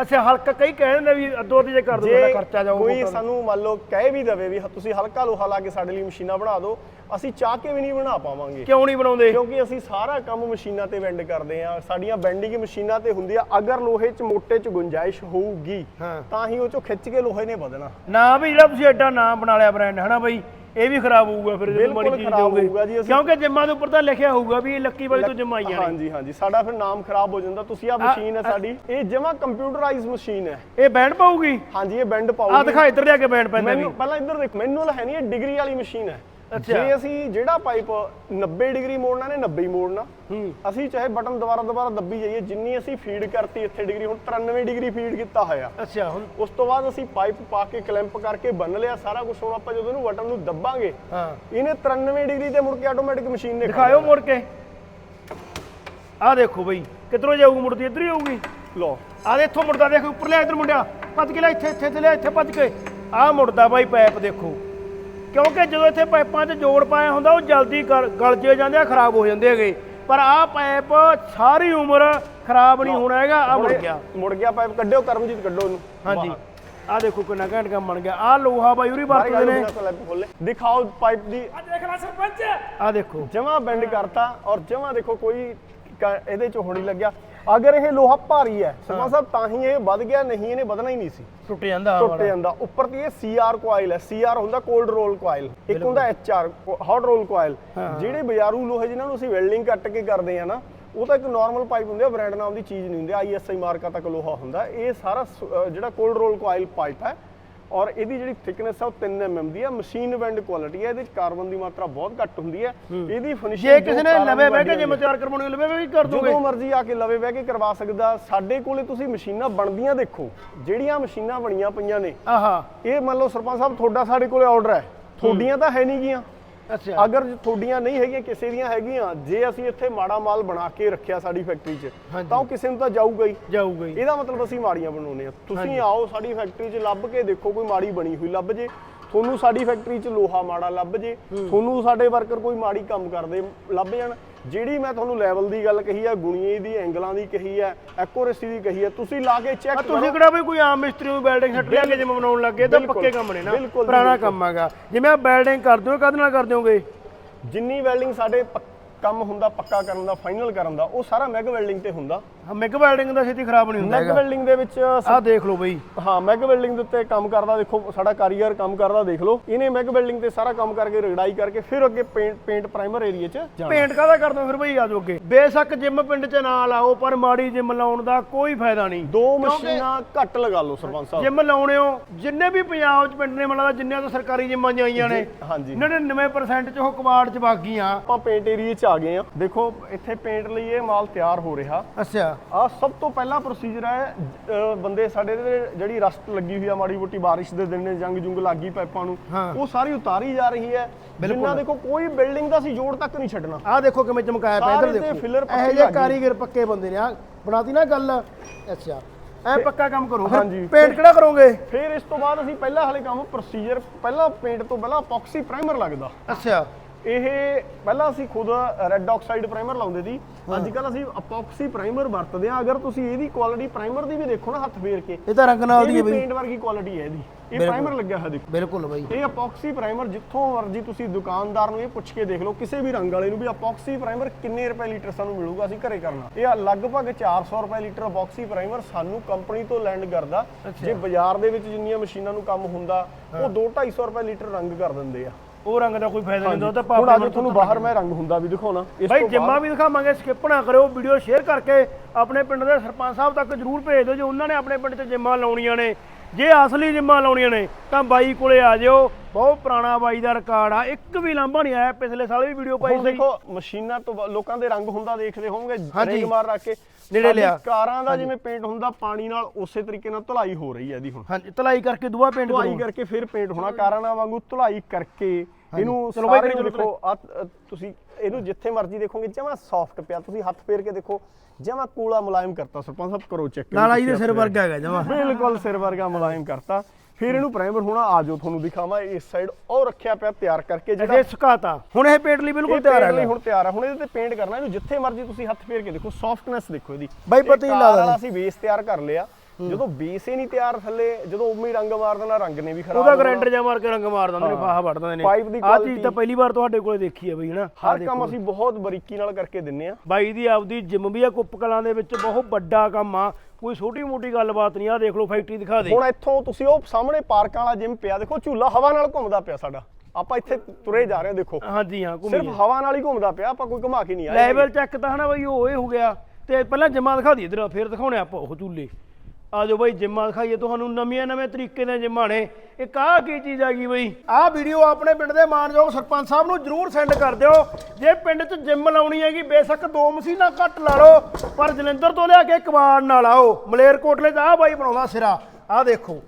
Speaker 1: ਅੱਛਾ ਹਲਕਾ ਕਈ ਕਹਿ ਦਿੰਦੇ ਵੀ ਅੱਧੋ ਅੱਧੀ ਜੇ ਕਰ ਦੋ
Speaker 2: ਜੇ
Speaker 1: ਖਰਚਾ ਜਾਊ
Speaker 2: ਕੋਈ ਸਾਨੂੰ ਮੰਨ ਲਓ ਕਹਿ ਵੀ ਦਵੇ ਵੀ ਤੁਸੀਂ ਹਲਕਾ ਲੋਹਾ ਲਾ ਕੇ ਸਾਡੇ ਲਈ ਮਸ਼ੀਨਾਂ ਬਣਾ ਦਿਓ ਅਸੀਂ ਚਾਹ ਕੇ ਵੀ ਨਹੀਂ ਬਣਾ ਪਾਵਾਂਗੇ।
Speaker 1: ਕਿਉਂ ਨਹੀਂ ਬਣਾਉਂਦੇ?
Speaker 2: ਕਿਉਂਕਿ ਅਸੀਂ ਸਾਰਾ ਕੰਮ ਮਸ਼ੀਨਾਂ ਤੇ ਵੈਂਡ ਕਰਦੇ ਆ ਸਾਡੀਆਂ ਬੈਂਡਿੰਗ ਮਸ਼ੀਨਾਂ ਤੇ ਹੁੰਦੀ ਆ ਅਗਰ ਲੋਹੇ 'ਚ ਮੋਟੇ 'ਚ ਗੁੰਜਾਇਸ਼ ਹੋਊਗੀ। ਤਾਂ ਹੀ ਉਹ 'ਚੋਂ ਖਿੱਚ ਕੇ ਲੋਹੇ ਨੇ ਵਧਣਾ।
Speaker 1: ਨਾ ਵੀ ਜਿਹੜਾ ਤੁਸੀਂ ਐਡਾ ਨਾਮ ਬਣਾ ਲਿਆ ਬ੍ਰਾਂਡ ਹਨਾ ਬਾਈ? ਇਹ ਵੀ ਖਰਾਬ ਹੋਊਗਾ ਫਿਰ ਜਦੋਂ
Speaker 2: ਬਿਲਕੁਲ
Speaker 1: ਮਾੜੀ ਚੀਜ਼
Speaker 2: ਖਰਾਬ
Speaker 1: ਦਿਓਗੇ।
Speaker 2: ਹੋਊਗਾ ਜੀ, ਅਸੀਂ-
Speaker 1: ਕਿਉਂਕਿ ਜਿੰਮਾਂ ਦੇ ਉੱਪਰ ਤਾਂ ਲਿਖਿਆ ਹੋਊਗਾ ਵੀ ਇਹ ਲੱਕੀ ਬਾਈ ਤੋਂ ਜਿੰਮ ਆਈਆਂ ਨੇ।
Speaker 2: ਹਾਂਜੀ ਹਾਂਜੀ। ਸਾਡਾ ਫਿਰ ਨਾਮ ਖਰਾਬ ਹੋ ਜਾਂਦਾ। ਤੁਸੀਂ ਆ ਮਸ਼ੀਨ ਹੈ ਸਾਡੀ। ਇਹ ਜਮਾ ਕੰਪਿਊਟਰਾਈਜ਼ ਮਸ਼ੀਨ ਹੈ।
Speaker 1: ਇਹ ਬੈਂਡ ਪਾਊਗੀ?
Speaker 2: ਹਾਂਜੀ ਇਹ ਬੈਂਡ
Speaker 1: ਆ
Speaker 2: ਪਾਉਗੀ
Speaker 1: ਦਿਖਾ ਇੱਧਰ ਲਿਆ ਕੇ ਬੈਂਡ ਪੈਂਦਾ ਵੀ
Speaker 2: ਮੈਨੂੰ ਪਹਿਲਾਂ ਇੱਧਰ ਦੇਖ ਮੈਨੂਅਲ ਹੈ ਨਹੀਂ ਇਹ ਡਿਗਰੀ ਵਾਲੀ ਮਸ਼ੀਨ ਹੈ। ਜੇ ਅਸੀਂ ਜਿਹੜਾ ਪਾਈਪ 90 ਡਿਗਰੀ ਮੋੜਨਾ ਨੇ 90 ਹੀ ਮੋੜਨਾ।
Speaker 1: ਹੂੰ।
Speaker 2: ਅਸੀਂ ਚਾਹੇ ਬਟਨ ਦੁਬਾਰਾ ਦੁਬਾਰਾ ਦੱਬੀ ਜਾਈਏ ਜਿੰਨੀ ਅਸੀਂ ਫੀਡ ਕਰਤੀ ਇੱਥੇ ਡਿਗਰੀ ਹੁਣ 93 ਡਿਗਰੀ ਫੀਡ ਕੀਤਾ ਹੋਇਆ।
Speaker 1: ਅੱਛਾ ਹੁਣ
Speaker 2: ਉਸ ਤੋਂ ਬਾਅਦ ਅਸੀਂ ਪਾਈਪ ਪਾ ਕੇ ਕਲੈਂਪ ਕਰਕੇ ਬੰਨ ਲਿਆ ਸਾਰਾ ਕੁਝ ਹੁਣ ਆਪਾਂ ਜਦੋਂ ਇਹਨੂੰ ਬਟਨ ਨੂੰ ਦੱਬਾਂਗੇ
Speaker 1: ਹਾਂ।
Speaker 2: ਇਹਨੇ 93 ਡਿਗਰੀ ਤੇ ਮੁੜ ਕੇ ਆਟੋਮੈਟਿਕ ਮਸ਼ੀਨ ਨੇ
Speaker 1: ਦਿਖਾਇਓ ਮੁੜ ਕੇ। ਆ ਦੇਖੋ ਬਈ ਕਿੱਧਰੋਂ ਜਾਊਗੀ ਮੁੜਦੀ ਇੱਧਰ ਹੀ ਆਊਗੀ
Speaker 2: ਲੋ
Speaker 1: ਆ ਦੇ ਇੱਥੋਂ ਮੁੜਦਾ ਦੇਖ ਉੱਪਰ ਲਿਆ ਇੱਧਰ ਮੁੰਡਿਆ। ਭੱਜ ਕੇ ਲੈ ਇੱਥੇ ਇੱਥੇ ਤੇ ਲਿਆ ਇੱਥੇ ਭੱਜ ਕੇ। ਆ ਮੁੜਦਾ ਬਾਈ ਪਾਈਪ ਦੇਖੋ। ਕਿਉਂਕਿ ਜਦੋਂ ਇੱਥੇ ਪਾਈਪਾਂ 'ਚ ਜੋੜ ਪਾਇਆ ਹੁੰਦਾ ਉਹ ਜਲਦੀ ਗਲ ਜੇ ਜਾਂਦੇ ਆ ਖਰਾਬ ਹੋ ਜਾਂਦੇ ਹੈਗੇ। ਪਰ ਆ ਪਾਈਪ ਸਾਰੀ ਉਮਰ ਖਰਾਬ ਨਹੀਂ ਹੋਣਾ ਹੈਗਾ ਆ ਮੁੜ ਗਿਆ।
Speaker 2: ਮੁੜ ਗਿਆ ਪਾਈਪ ਕੱਢਿਓ ਕਰਮਜੀਤ ਕੱਢੋ ਇਹਨੂੰ
Speaker 1: ਹਾਂਜੀ। ਆ ਦੇਖੋ ਕਿੰਨਾ ਘੈਂਟ ਕੰਮ ਬਣ ਗਿਆ। ਆ ਲੋਹਾ ਬਾਈ ਉਰੀ ਵਰਤਦੇ ਨੇ।
Speaker 2: ਦਿਖਾਓ ਪਾਈਪ ਦੀ।
Speaker 1: ਆ ਦੇਖ ਲੈ ਸਰਪੰਚ। ਆ ਦੇਖੋ।
Speaker 2: ਜਮਾ ਬੈਂਡ ਕਰਤਾ ਔਰ ਜਮਾ ਦੇਖੋ ਕੋਈ ਇਹਦੇ ਚ ਹੋਣੀ ਲੱਗਿਆ। ਅਗਰ ਇਹ ਲੋਹਾ ਭਾਰੀ ਹੈ ਸਰਪੰਚ ਸਾਹਿਬ ਤਾਂ ਹੀ ਇਹ ਵੱਧ ਗਿਆ ਨਹੀਂ ਇਹਨੇ ਵਧਣਾ ਹੀ ਨਹੀਂ ਸੀ।
Speaker 1: ਟੁੱਟ ਜਾਂਦਾ
Speaker 2: ਟੁੱਟ ਜਾਂਦਾ। ਉੱਪਰ ਦੀ ਇਹ ਸੀਆਰ ਕੋਇਲ ਹੈ। ਸੀਆਰ ਹੁੰਦਾ ਕੋਲਡ ਰੋਲ ਕੋਇਲ ਇੱਕ ਹੁੰਦਾ ਐਚਆਰ ਹੌਟ ਰੋਲ ਕੋਇਲ ਜਿਹੜੇ ਬਾਜ਼ਾਰੂ ਲੋਹੇ ਜਿਨ੍ਹਾਂ ਨੂੰ ਅਸੀਂ ਵੈਲਡਿੰਗ ਕੱਟ ਕੇ ਕਰਦੇ ਆ ਨਾ ਉਹ ਤਾਂ ਇੱਕ ਨਾਰਮਲ ਪਾਈਪ ਹੁੰਦੇ ਆ ਬ੍ਰਾਂਡ ਨਾਮ ਦੀ ਚੀਜ਼ ਨਹੀਂ ਹੁੰਦੀ। ਆਈਐਸਆਈ ਮਾਰਕਾ ਤੱਕ ਲੋਹਾ ਹੁੰਦਾ। ਇਹ ਸਾਰਾ ਜਿਹੜਾ ਕੋਲਡ ਰੋਲ ਕੋਇਲ ਪਾਈਪ ਹੈ ਔਰ ਇਹਦੀ ਜਿਹੜੀ ਥਿਕਨੈਸ ਹੈ ਉਹ 3 mm ਦੀ ਹੈ ਮਸ਼ੀਨ ਵੈਂਡ ਕੁਆਲਿਟੀ ਹੈ ਇਹਦੇ ਵਿੱਚ ਕਾਰਬਨ ਦੀ ਮਾਤਰਾ ਬਹੁਤ ਘੱਟ ਹੁੰਦੀ ਹੈ। ਇਹਦੀ ਫਿਨਿਸ਼ਿੰਗ
Speaker 1: ਜੇ ਕਿਸੇ ਨੇ ਲਵੇ ਬਹਿ ਕੇ ਜਿੰਮ ਤਿਆਰ ਕਰਵਾਉਣੀ ਲਵੇ ਵੀ ਕਰ ਦੋਗੇ।
Speaker 2: ਜਦੋਂ ਮਰਜ਼ੀ ਆ ਕੇ ਲਵੇ ਬਹਿ ਕੇ ਕਰਵਾ ਸਕਦਾ। ਸਾਡੇ ਕੋਲੇ ਤੁਸੀਂ ਮਸ਼ੀਨਾਂ ਬਣਦੀਆਂ ਦੇਖੋ। ਜਿਹੜੀਆਂ ਮਸ਼ੀਨਾਂ ਬਣੀਆਂ ਪਈਆਂ ਨੇ।
Speaker 1: ਆਹਾ।
Speaker 2: ਇਹ ਮੰਨ ਲਓ ਸਰਪੰਚ ਸਾਹਿਬ ਤੁਹਾਡਾ ਸਾਡੇ ਕੋਲੇ ਆਰਡਰ ਹੈ। ਤੁਹਾਡੀਆਂ ਤਾਂ ਹੈ ਨਹੀਂ ਗੀਆਂ।
Speaker 1: ਅੱਛਾ।
Speaker 2: ਅਗਰ ਤੁਹਾਡੀਆਂ ਨਹੀਂ ਹੈਗੀਆਂ ਕਿਸੇ ਦੀਆਂ ਹੈਗੀਆਂ ਜੇ ਅਸੀਂ ਇੱਥੇ ਮਾੜਾ ਮਾਲ ਬਣਾ ਕੇ ਰੱਖਿਆ ਸਾਡੀ ਫੈਕਟਰੀ 'ਚ। ਤਾਂ ਉਹ ਕਿਸੇ ਨੂੰ ਤਾਂ ਜਾਊਗਾ ਹੀ।
Speaker 1: ਜਾਊਗਾ ਹੀ।
Speaker 2: ਇਹਦਾ ਮਤਲਬ ਅਸੀਂ ਮਾੜੀਆਂ ਬਣਾਉਨੇ ਆ ਤੁਸੀਂ ਆਓ ਸਾਡੀ ਫੈਕਟਰੀ 'ਚ ਲੱਭ ਕੇ ਦੇਖੋ ਕੋਈ ਮਾੜੀ ਬਣੀ ਹੋਈ ਲੱਭ ਜੇ। ਤੁਹਾਨੂੰ ਸਾਡੀ ਫੈਕਟਰੀ 'ਚ ਲੋਹਾ ਮਾੜਾ ਲੱਭ ਜੇ। ਤੁਹਾਨੂੰ ਸਾਡੇ ਵਰਕਰ ਕੋਈ ਮਾੜੀ ਕੰਮ ਕਰਦੇ ਲੱਭ ਜਾਣ। ਜਿਹੜੀ ਮੈਂ ਤੁਹਾਨੂੰ ਲੈਵਲ ਦੀ ਗੱਲ ਕਹੀ ਆ ਗੁਣੀਏ ਦੀ ਐਂਗਲਾਂ ਦੀ ਕਹੀ ਆ ਐਕੂਰੇਸੀ ਦੀ ਕਹੀ ਆ ਤੁਸੀਂ ਲਾ ਕੇ ਚੈੱਕ
Speaker 1: ਤੁਸੀਂ ਕਿਹੜਾ ਵੀ ਕੋਈ ਆਮ ਮਿਸਤਰੀ ਨੂੰ ਬਿਲਡਿੰਗ ਛੱਡ ਲਿਆ ਕੇ ਜਿਵੇਂ ਬਣਾਉਣ ਲੱਗੇ ਤਾਂ ਪੱਕੇ ਕੰਮ ਨੇ ਨਾ ਪੁਰਾਣਾ। ਕੰਮ ਹੈਗਾ। ਜਿਵੇਂ ਆ ਬਿਲਡਿੰਗ ਕਰਦੇ ਹੋ ਕਦ ਨਾਲ ਕਰਦੇ ਹੋਗੇ
Speaker 2: ਜਿੰਨੀ ਵੈਲਡਿੰਗ ਸਾਡੇ ਕੰਮ ਹੁੰਦਾ ਪੱਕਾ ਕਰਨ ਦਾ ਫਾਈਨਲ ਕਰਨ ਦਾ ਉਹ ਸਾਰਾ ਮੈਗ ਵੈਲਡਿੰਗ ਤੇ ਹੁੰਦਾ।
Speaker 1: ਹਾਂ ਮਿਗ ਵੈਲਡਿੰਗ ਦਾ ਛੇਤੀ ਖਰਾਬ ਨਹੀਂ ਹੁੰਦਾ
Speaker 2: ਮੈਗ ਵੈਲਡਿੰਗ ਦੇ ਵਿੱਚ
Speaker 1: ਆਹ ਦੇਖ ਲਓ ਬਈ।
Speaker 2: ਹਾਂ ਮੈਗ ਵੈਲਡਿੰਗ ਦੇ ਉੱਤੇ ਕੰਮ ਕਰਦਾ ਦੇਖੋ ਸਾਡਾ ਕਾਰੀਗਰ ਕੰਮ ਕਰਦਾ ਦੇਖ ਲਓ। ਇਹਨੇ ਮੈਗ ਵੈਲਡਿੰਗ ਤੇ ਸਾਰਾ ਕੰਮ ਕਰਕੇ ਰਗੜਾਈ ਕਰਕੇ ਫਿਰ ਅੱਗੇ ਪੇਂਟ ਪੇਂਟ ਪ੍ਰਾਈਮਰ ਏਰੀਆ 'ਚ
Speaker 1: ਪੇਂਟ ਕਾਹਦਾ ਕਰਦੇ ਫਿਰ ਬਈ ਆਜੋ ਅੱਗੇ। ਬੇਸ਼ੱਕ ਜਿਮ ਪਿੰਡ ਚ ਨਾ ਲਾਓ ਪਰ ਮਾੜੀ ਜਿਮ ਲਾਉਣ ਦਾ ਕੋਈ ਫਾਇਦਾ ਨਹੀਂ।
Speaker 2: ਦੋ ਮਸ਼ੀਨਾਂ ਘੱਟ ਲਗਾ ਲਓ ਸਰਪੰਚ ਸਾਹਿਬ।
Speaker 1: ਜਿਮ ਲਾਉਣੇ ਹੋ ਜਿੰਨੇ ਵੀ ਪੰਜਾਬ ਚ ਪਿੰਡ ਨੇ ਮਤਲਬ ਜਿੰਨੇ ਤੋਂ ਸਰਕਾਰੀ ਜਿਮਾਂ ਆਈਆਂ ਨੇ
Speaker 2: ਹਾਂਜੀ।
Speaker 1: 99% ਚ ਉਹ ਕਬਾੜ ਚ ਬਾਗੀਆਂ।
Speaker 2: ਆਪਾਂ ਪੇਂਟ ਏਰੀਆ 'ਚ ਆ ਗਏ ਆ। ਦੇਖੋ ਇੱਥੇ ਪੇਂਟ ਲਈ ਇਹ ਮਾਲ ਤਿਆਰ ਹੋ ਰਿਹਾ।
Speaker 1: ਅੱਛਾ।
Speaker 2: ਆ ਸਭ ਤੋਂ ਪਹਿਲਾ ਪ੍ਰੋਸੀਜਰ ਹੈ ਅ, ਬੰਦੇ ਸਾਡੇ ਦੇ ਜਿਹੜੀ ਰਸਟ ਲੱਗੀ ਹੋਈ ਆ ਮਾੜੀ ਮੋਟੀ ਬਾਰਿਸ਼ ਦੇ ਦਿਨ ਨੇ ਜੰਗ ਜੁੰਗ ਲੱਗੀ ਪਾਈਪਾਂ ਨੂੰ
Speaker 1: ਹਾਂ।
Speaker 2: ਉਹ ਸਾਰੀ ਉਤਾਰੀ ਜਾ ਰਹੀ ਹੈ। ਜਿੰਨਾ ਦੇਖੋ ਕੋਈ ਬਿਲਡਿੰਗ ਦਾ ਅਸੀਂ ਜੋੜ ਤੱਕ ਨਹੀਂ ਛੱਡਣਾ।
Speaker 1: ਆਹ ਦੇਖੋ ਕਿਵੇਂ ਚਮਕਾਇਆ ਪਿਆ
Speaker 2: ਸਾਰੇ
Speaker 1: ਇੱਧਰ
Speaker 2: ਤੇ
Speaker 1: ਦੇਖੋ।
Speaker 2: filler ਪੱਕੇ
Speaker 1: ਇਹੋ ਜਿਹੇ
Speaker 2: ਲੱਗ।
Speaker 1: ਕਾਰੀਗਰ ਪੱਕੇ ਬੰਦੇ ਨੇ ਆ ਬਣਾਤੀ ਨਾ ਗੱਲ। ਅੱਛਾ। ਐ ਪੱਕਾ ਕੰਮ ਕਰੋ।
Speaker 2: ਹਾਂਜੀ।
Speaker 1: ਪੇਂਟ ਕਿਹੜਾ ਕਰੋਗੇ?
Speaker 2: ਫਿਰ ਇਸ ਤੋਂ ਬਾਅਦ ਅਸੀਂ ਪਹਿਲਾ ਹਾਲੇ ਕੰਮ ਪ੍ਰੋਸੀਜਰ ਪਹਿਲਾਂ ਪੇਂਟ ਤੋਂ ਪਹਿਲਾਂ ਅਪੋਕਸੀ ਪ੍ਰਾਈਮਰ ਲੱਗਦਾ।
Speaker 1: ਅੱਛਾ।
Speaker 2: ਇਹ ਪਹਿਲਾਂ ਅਸੀਂ ਖੁਦ ਰੈੱਡ ਆਕਸਾਈਡ ਪ੍ਰਾਈਮਰ ਲਾਉਂਦੇ ਸੀ। ਅੱਜ ਕੱਲ ਅਸੀਂ ਅਪੋਕਸੀ ਪ੍ਰਾਈਮਰ ਵਰਤਦੇ ਆ ਅਗਰ ਤੁਸੀਂ ਇਹਦੀ ਕੁਆਲਿਟੀ ਪ੍ਰਾਈਮਰ ਦੀ ਵੀ ਦੇਖੋ ਨਾ ਹੱਥ ਫੇਰ ਕੇ।
Speaker 1: ਇਹ ਤਾਂ ਰੰਗ ਨਾਲ ਦੀ ਹੈ ਬਈ।
Speaker 2: ਪੇਂਟ ਵਰਗੀ ਕੁਆਲਿਟੀ ਹੈ ਇਹਦੀ। ਇਹ ਪ੍ਰਾਈਮਰ ਲੱਗਿਆ ਹੋਇਆ ਦੇਖੋ।
Speaker 1: ਬਿਲਕੁਲ ਬਈ।
Speaker 2: ਇਹ ਅਪੋਕਸੀ ਪ੍ਰਾਈਮਰ ਜਿੱਥੋਂ ਮਰਜ਼ੀ ਤੁਸੀਂ ਦੁਕਾਨਦਾਰ ਨੂੰ ਇਹ ਪੁੱਛ ਕੇ ਦੇਖ ਲਓ ਕਿਸੇ ਵੀ ਰੰਗ ਵਾਲੇ ਨੂੰ ਵੀ ਅਪੋਕਸੀ ਪ੍ਰਾਈਮਰ ਕਿੰਨੇ ਰੁਪਏ ਲੀਟਰ ਸਾਨੂੰ ਮਿਲੂਗਾ ਅਸੀਂ ਘਰੇ ਕਰਨਾ। ਇਹ ਲਗਭਗ 400 ਰੁਪਏ ਲੀਟਰ ਅਪੋਕਸੀ ਪ੍ਰਾਈਮਰ ਸਾਨੂੰ ਕੰਪਨੀ ਤੋਂ ਲੈਂਡ ਕਰਦਾ। ਜੇ ਬਾਜ਼ਾਰ ਦੇ ਵਿੱਚ ਜਿੰਨੀਆਂ ਮਸ਼ੀਨਾਂ ਨੂੰ ਕੰਮ ਹੁੰਦਾ ਉਹ 2-250 ਰੁਪਏ ਲੀਟਰ ਰੰਗ ਕਰ ਦਿੰਦੇ ਆ।
Speaker 1: ਉਹ ਰੰਗ ਦਾ ਕੋਈ ਫਾਇਦਾ ਨਹੀਂ ਹੁੰਦਾ ਉਹ ਤਾਂ
Speaker 2: ਹੁਣ
Speaker 1: ਪਾਪਾ
Speaker 2: ਅੱਜ ਤੁਹਾਨੂੰ ਬਾਹਰ ਮੈਂ ਰੰਗ ਹੁੰਦਾ ਵੀ ਦਿਖਾਉਣਾ। ਇਸ
Speaker 1: ਜਿੰਮਾ ਵੀ ਦਿਖਾਵਾਂਗੇ ਸਕਿਪ ਨਾ ਕਰਿਓ ਵੀਡੀਓ ਸ਼ੇਅਰ ਕਰਕੇ ਆਪਣੇ ਪਿੰਡ ਦੇ ਸਰਪੰਚ ਸਾਹਿਬ ਤੱਕ ਜਰੂਰ ਭੇਜ ਦਿਓ ਜੇ ਉਹਨਾਂ ਨੇ ਆਪਣੇ ਪਿੰਡ 'ਚ ਜਿੰਮਾਂ ਲਾਉਣੀਆਂ ਨੇ ਜੇ ਅਸਲੀ ਜਿੰਮਾਂ ਲਾਉਣੀਆਂ ਨੇ ਤਾਂ ਬਾਈ ਕੋਲੇ ਆ ਜਿਓ। ਬਹੁਤ ਪੁਰਾਣਾ ਬਾਈ ਦਾ ਰਿਕਾਰਡ ਆ ਇੱਕ ਵੀ ਲਾਂਭਾ ਨਹੀਂ ਆਇਆ ਪਿਛਲੇ ਸਾਲ ਵੀ ਵੀਡੀਓ ਪਾਈ
Speaker 2: ਹੁਣ
Speaker 1: ਸੀ।
Speaker 2: ਦੇਖੋ ਮਸ਼ੀਨਾਂ ਤੋਂ ਲੋਕਾਂ ਦੇ ਰੰਗ ਹੁੰਦਾ ਦੇਖਦੇ ਹੋਵੋਗੇ
Speaker 1: ਹਾਂਜੀ।
Speaker 2: ਰੇਗ ਮਾਰ ਰੱਖ ਕੇ।
Speaker 1: ਨੇੜੇ ਲਿਆ।
Speaker 2: ਕਾਰਾਂ ਦਾ ਜਿਵੇਂ ਪੇਂਟ ਹੁੰਦਾ ਪਾਣੀ ਨਾਲ ਉਸੇ ਤਰੀਕੇ ਨਾਲ ਧੁਲਾਈ ਹੋ ਰਹੀ ਹੈ ਇਹਦੀ ਹੁਣ।
Speaker 1: ਹਾਂਜੀ ਧਲਾਈ ਕਰਕੇ ਦੂਆ ਪੇਂਟ
Speaker 2: ਧੁਲਾਈ
Speaker 1: ਕਰੋ।
Speaker 2: ਕਰਕੇ ਫਿਰ ਪੇਂਟ ਹੋਣਾ ਕਾਰਾਂ ਨਾਲ ਵਾਂਗੂ ਧੁਲਾਈ ਕਰਕੇ। ਇਹਨੂੰ
Speaker 1: ਚਲੋ ਬਾਈ
Speaker 2: ਦੇਖੋ ਤੁਸੀਂ ਇਹਨੂੰ ਜਿੱਥੇ ਮਰਜ਼ੀ ਦੇਖੋਗੇ ਜਮਾ ਸੌਫਟ ਪਿਆ। ਤੁਸੀਂ ਹੱਥ ਫੇਰ ਕੇ ਦੇਖੋ ਜਮਾ ਕੂਲਾ ਮੁਲਾਇਮ ਕਰਤਾ। ਸਰਪੰਚ ਸਾਹਿਬ ਕਰੋ ਚੈੱਕ
Speaker 1: ਲਾਲਾ ਜੀ ਦੇ ਸਿਰ ਵਰਗਾ ਹੈਗਾ ਜਮਾ।
Speaker 2: ਬਿਲਕੁਲ ਸਿਰ ਵਰਗਾ ਮੁਲਾਇਮ ਕਰਤਾ। ਫਿਰ ਇਹਨੂੰ ਪ੍ਰਾਈਮਰ ਹੋਣਾ ਆ ਜਾਓ ਤੁਹਾਨੂੰ ਦਿਖਾਵਾਂ ਇਸ ਸਾਈਡ ਉਹ ਰੱਖਿਆ ਪਿਆ ਤਿਆਰ ਕਰਕੇ ਜਿਹੜਾ
Speaker 1: ਅਜੇ ਸੁਕਾਤਾ। ਹੁਣ ਇਹ ਪੇਂਟ ਲਈ ਬਿਲਕੁਲ
Speaker 2: ਇਹ
Speaker 1: ਤਿਆਰ ਹੈ
Speaker 2: ਹੁਣ ਤਿਆਰ ਹੈ ਹੁਣ ਇਹਦੇ ਤੇ ਪੇਂਟ ਕਰਨਾ ਇਹਨੂੰ ਜਿੱਥੇ ਮਰਜ਼ੀ ਤੁਸੀਂ ਹੱਥ ਫੇਰ ਕੇ ਦੇਖੋ ਸੌਫਟਨੈਸ ਦੇਖੋ ਇਹਦੀ।
Speaker 1: ਬਾਈ ਪਤਾ ਹੀ
Speaker 2: ਇਹ
Speaker 1: ਲੱਗਦਾ।
Speaker 2: ਅਸੀਂ ਬੇਸ ਤਿਆਰ ਕਰ ਲਿਆ। ਜਦੋਂ ਬੇਸ ਹੀ ਨਹੀਂ ਤਿਆਰ ਥੱਲੇ ਜਦੋਂ ਹੀ ਰੰਗ ਮਾਰ ਦੇਣਾ ਰੰਗ ਨੇ ਵੀ ਖਰਾਬ
Speaker 1: ਉਹਦਾ
Speaker 2: ਹੋਣਾ।
Speaker 1: ਗ੍ਰਾਈਂਡਰ ਜਾਂ ਮਾਰ ਕੇ ਰੰਗ ਮਾਰ ਦਿੰਦੇ ਨੇ ਫਾਹਾ ਦਿੰਦੇ ਨੇ।
Speaker 2: ਪਾਈਪ ਦੀ
Speaker 1: ਆਹ ਚੀਜ਼ ਤਾਂ ਪਹਿਲੀ ਵਾਰ ਤੁਹਾਡੇ ਕੋਲੇ ਦੇਖੀ ਹੈ ਬਈ ਹਨਾ?
Speaker 2: ਹਰ। ਕੰਮ ਅਸੀਂ ਬਹੁਤ ਬਰੀਕੀ ਨਾਲ ਕਰਕੇ ਦਿੰਨੇ ਆ।
Speaker 1: ਬਾਈ ਦੀ ਆਪਦੀ ਜਿਮ ਵੀ ਆ ਕੁੱਪ ਕਲਾਂ ਦੇ ਵਿੱਚ ਬਹੁਤ ਵੱਡਾ ਕੰਮ ਆ। ਕੋਈ ਛੋਟੀ ਮੋਟੀ ਗੱਲਬਾਤ ਨਹੀਂ ਆ ਦੇਖ ਲਓ ਫੈਕਟਰੀ ਦਿਖਾ ਦੇ।
Speaker 2: ਹੁਣ ਇੱਥੋਂ ਤੁਸੀਂ ਉਹ ਸਾਹਮਣੇ ਪਾਰਕਾਂ ਵਾਲਾ ਜਿਮ ਪਿਆ ਦੇਖੋ ਝੂਲਾ ਹਵਾ ਨਾਲ ਘੁੰਮਦਾ ਪਿਆ ਸਾਡਾ। ਆਪਾਂ ਇੱਥੇ ਤੁਰੇ ਜਾ ਰਹੇ ਹਾਂ ਦੇਖੋ।
Speaker 1: ਹਾਂਜੀ ਹਾਂ
Speaker 2: ਸਿਰਫ
Speaker 1: ਘੁੰਮੀ
Speaker 2: ਹਵਾ ਨਾਲ ਹੀ ਘੁੰਮਦਾ ਪਿਆ ਆਪਾਂ ਕੋਈ ਘੁਮਾ ਕੇ ਨਹੀਂ ਆਏ।
Speaker 1: ਲੈਵਲ ਚੈੱਕ ਤਾਂ ਹਨਾ ਬਈ ਉਹ ਇਹ ਹੋ ਗਿਆ। ਤੇ ਪਹਿਲਾਂ ਜਿੰਮਾਂ ਦਿਖਾ ਦਈਏ ਇਧਰ ਫਿਰ ਦਿਖਾਉਣੇ ਆਪਾਂ ਉਹ ਝੂਲੇ। ਆ ਜਾਓ ਬਈ, ਜਿੰਮਾਂ ਦਿਖਾਈਏ ਤੁਹਾਨੂੰ, ਨਵੀਆਂ ਨਵੇਂ ਤਰੀਕੇ ਦੇ ਜਿੰਮਾਂ ਨੇ। ਇਹ ਆਹ ਕੀ ਚੀਜ਼ ਆ ਗਈ ਬਈ? ਆਹ ਵੀਡੀਓ ਆਪਣੇ ਪਿੰਡ ਦੇ ਮਾਨਯੋਗ ਸਰਪੰਚ ਸਾਹਿਬ ਨੂੰ ਜਰੂਰ ਸੈਂਡ ਕਰ ਦਿਓ। ਜੇ ਪਿੰਡ 'ਚ ਜਿੰਮ ਲਾਉਣੀ ਹੈਗੀ, ਬੇਸ਼ੱਕ ਦੋ ਮਸ਼ੀਨਾਂ ਘੱਟ ਲਾ ਲਓ, ਪਰ ਜਲੰਧਰ ਤੋਂ ਲਿਆ ਕੇ ਕਬਾੜ ਨਾਲ ਆਓ। ਮਲੇਰਕੋਟਲੇ 'ਚ ਆਹ ਬਾਈ ਬਣਾਉਂਦਾ ਸਿਰਾ। ਆਹ ਦੇਖੋ।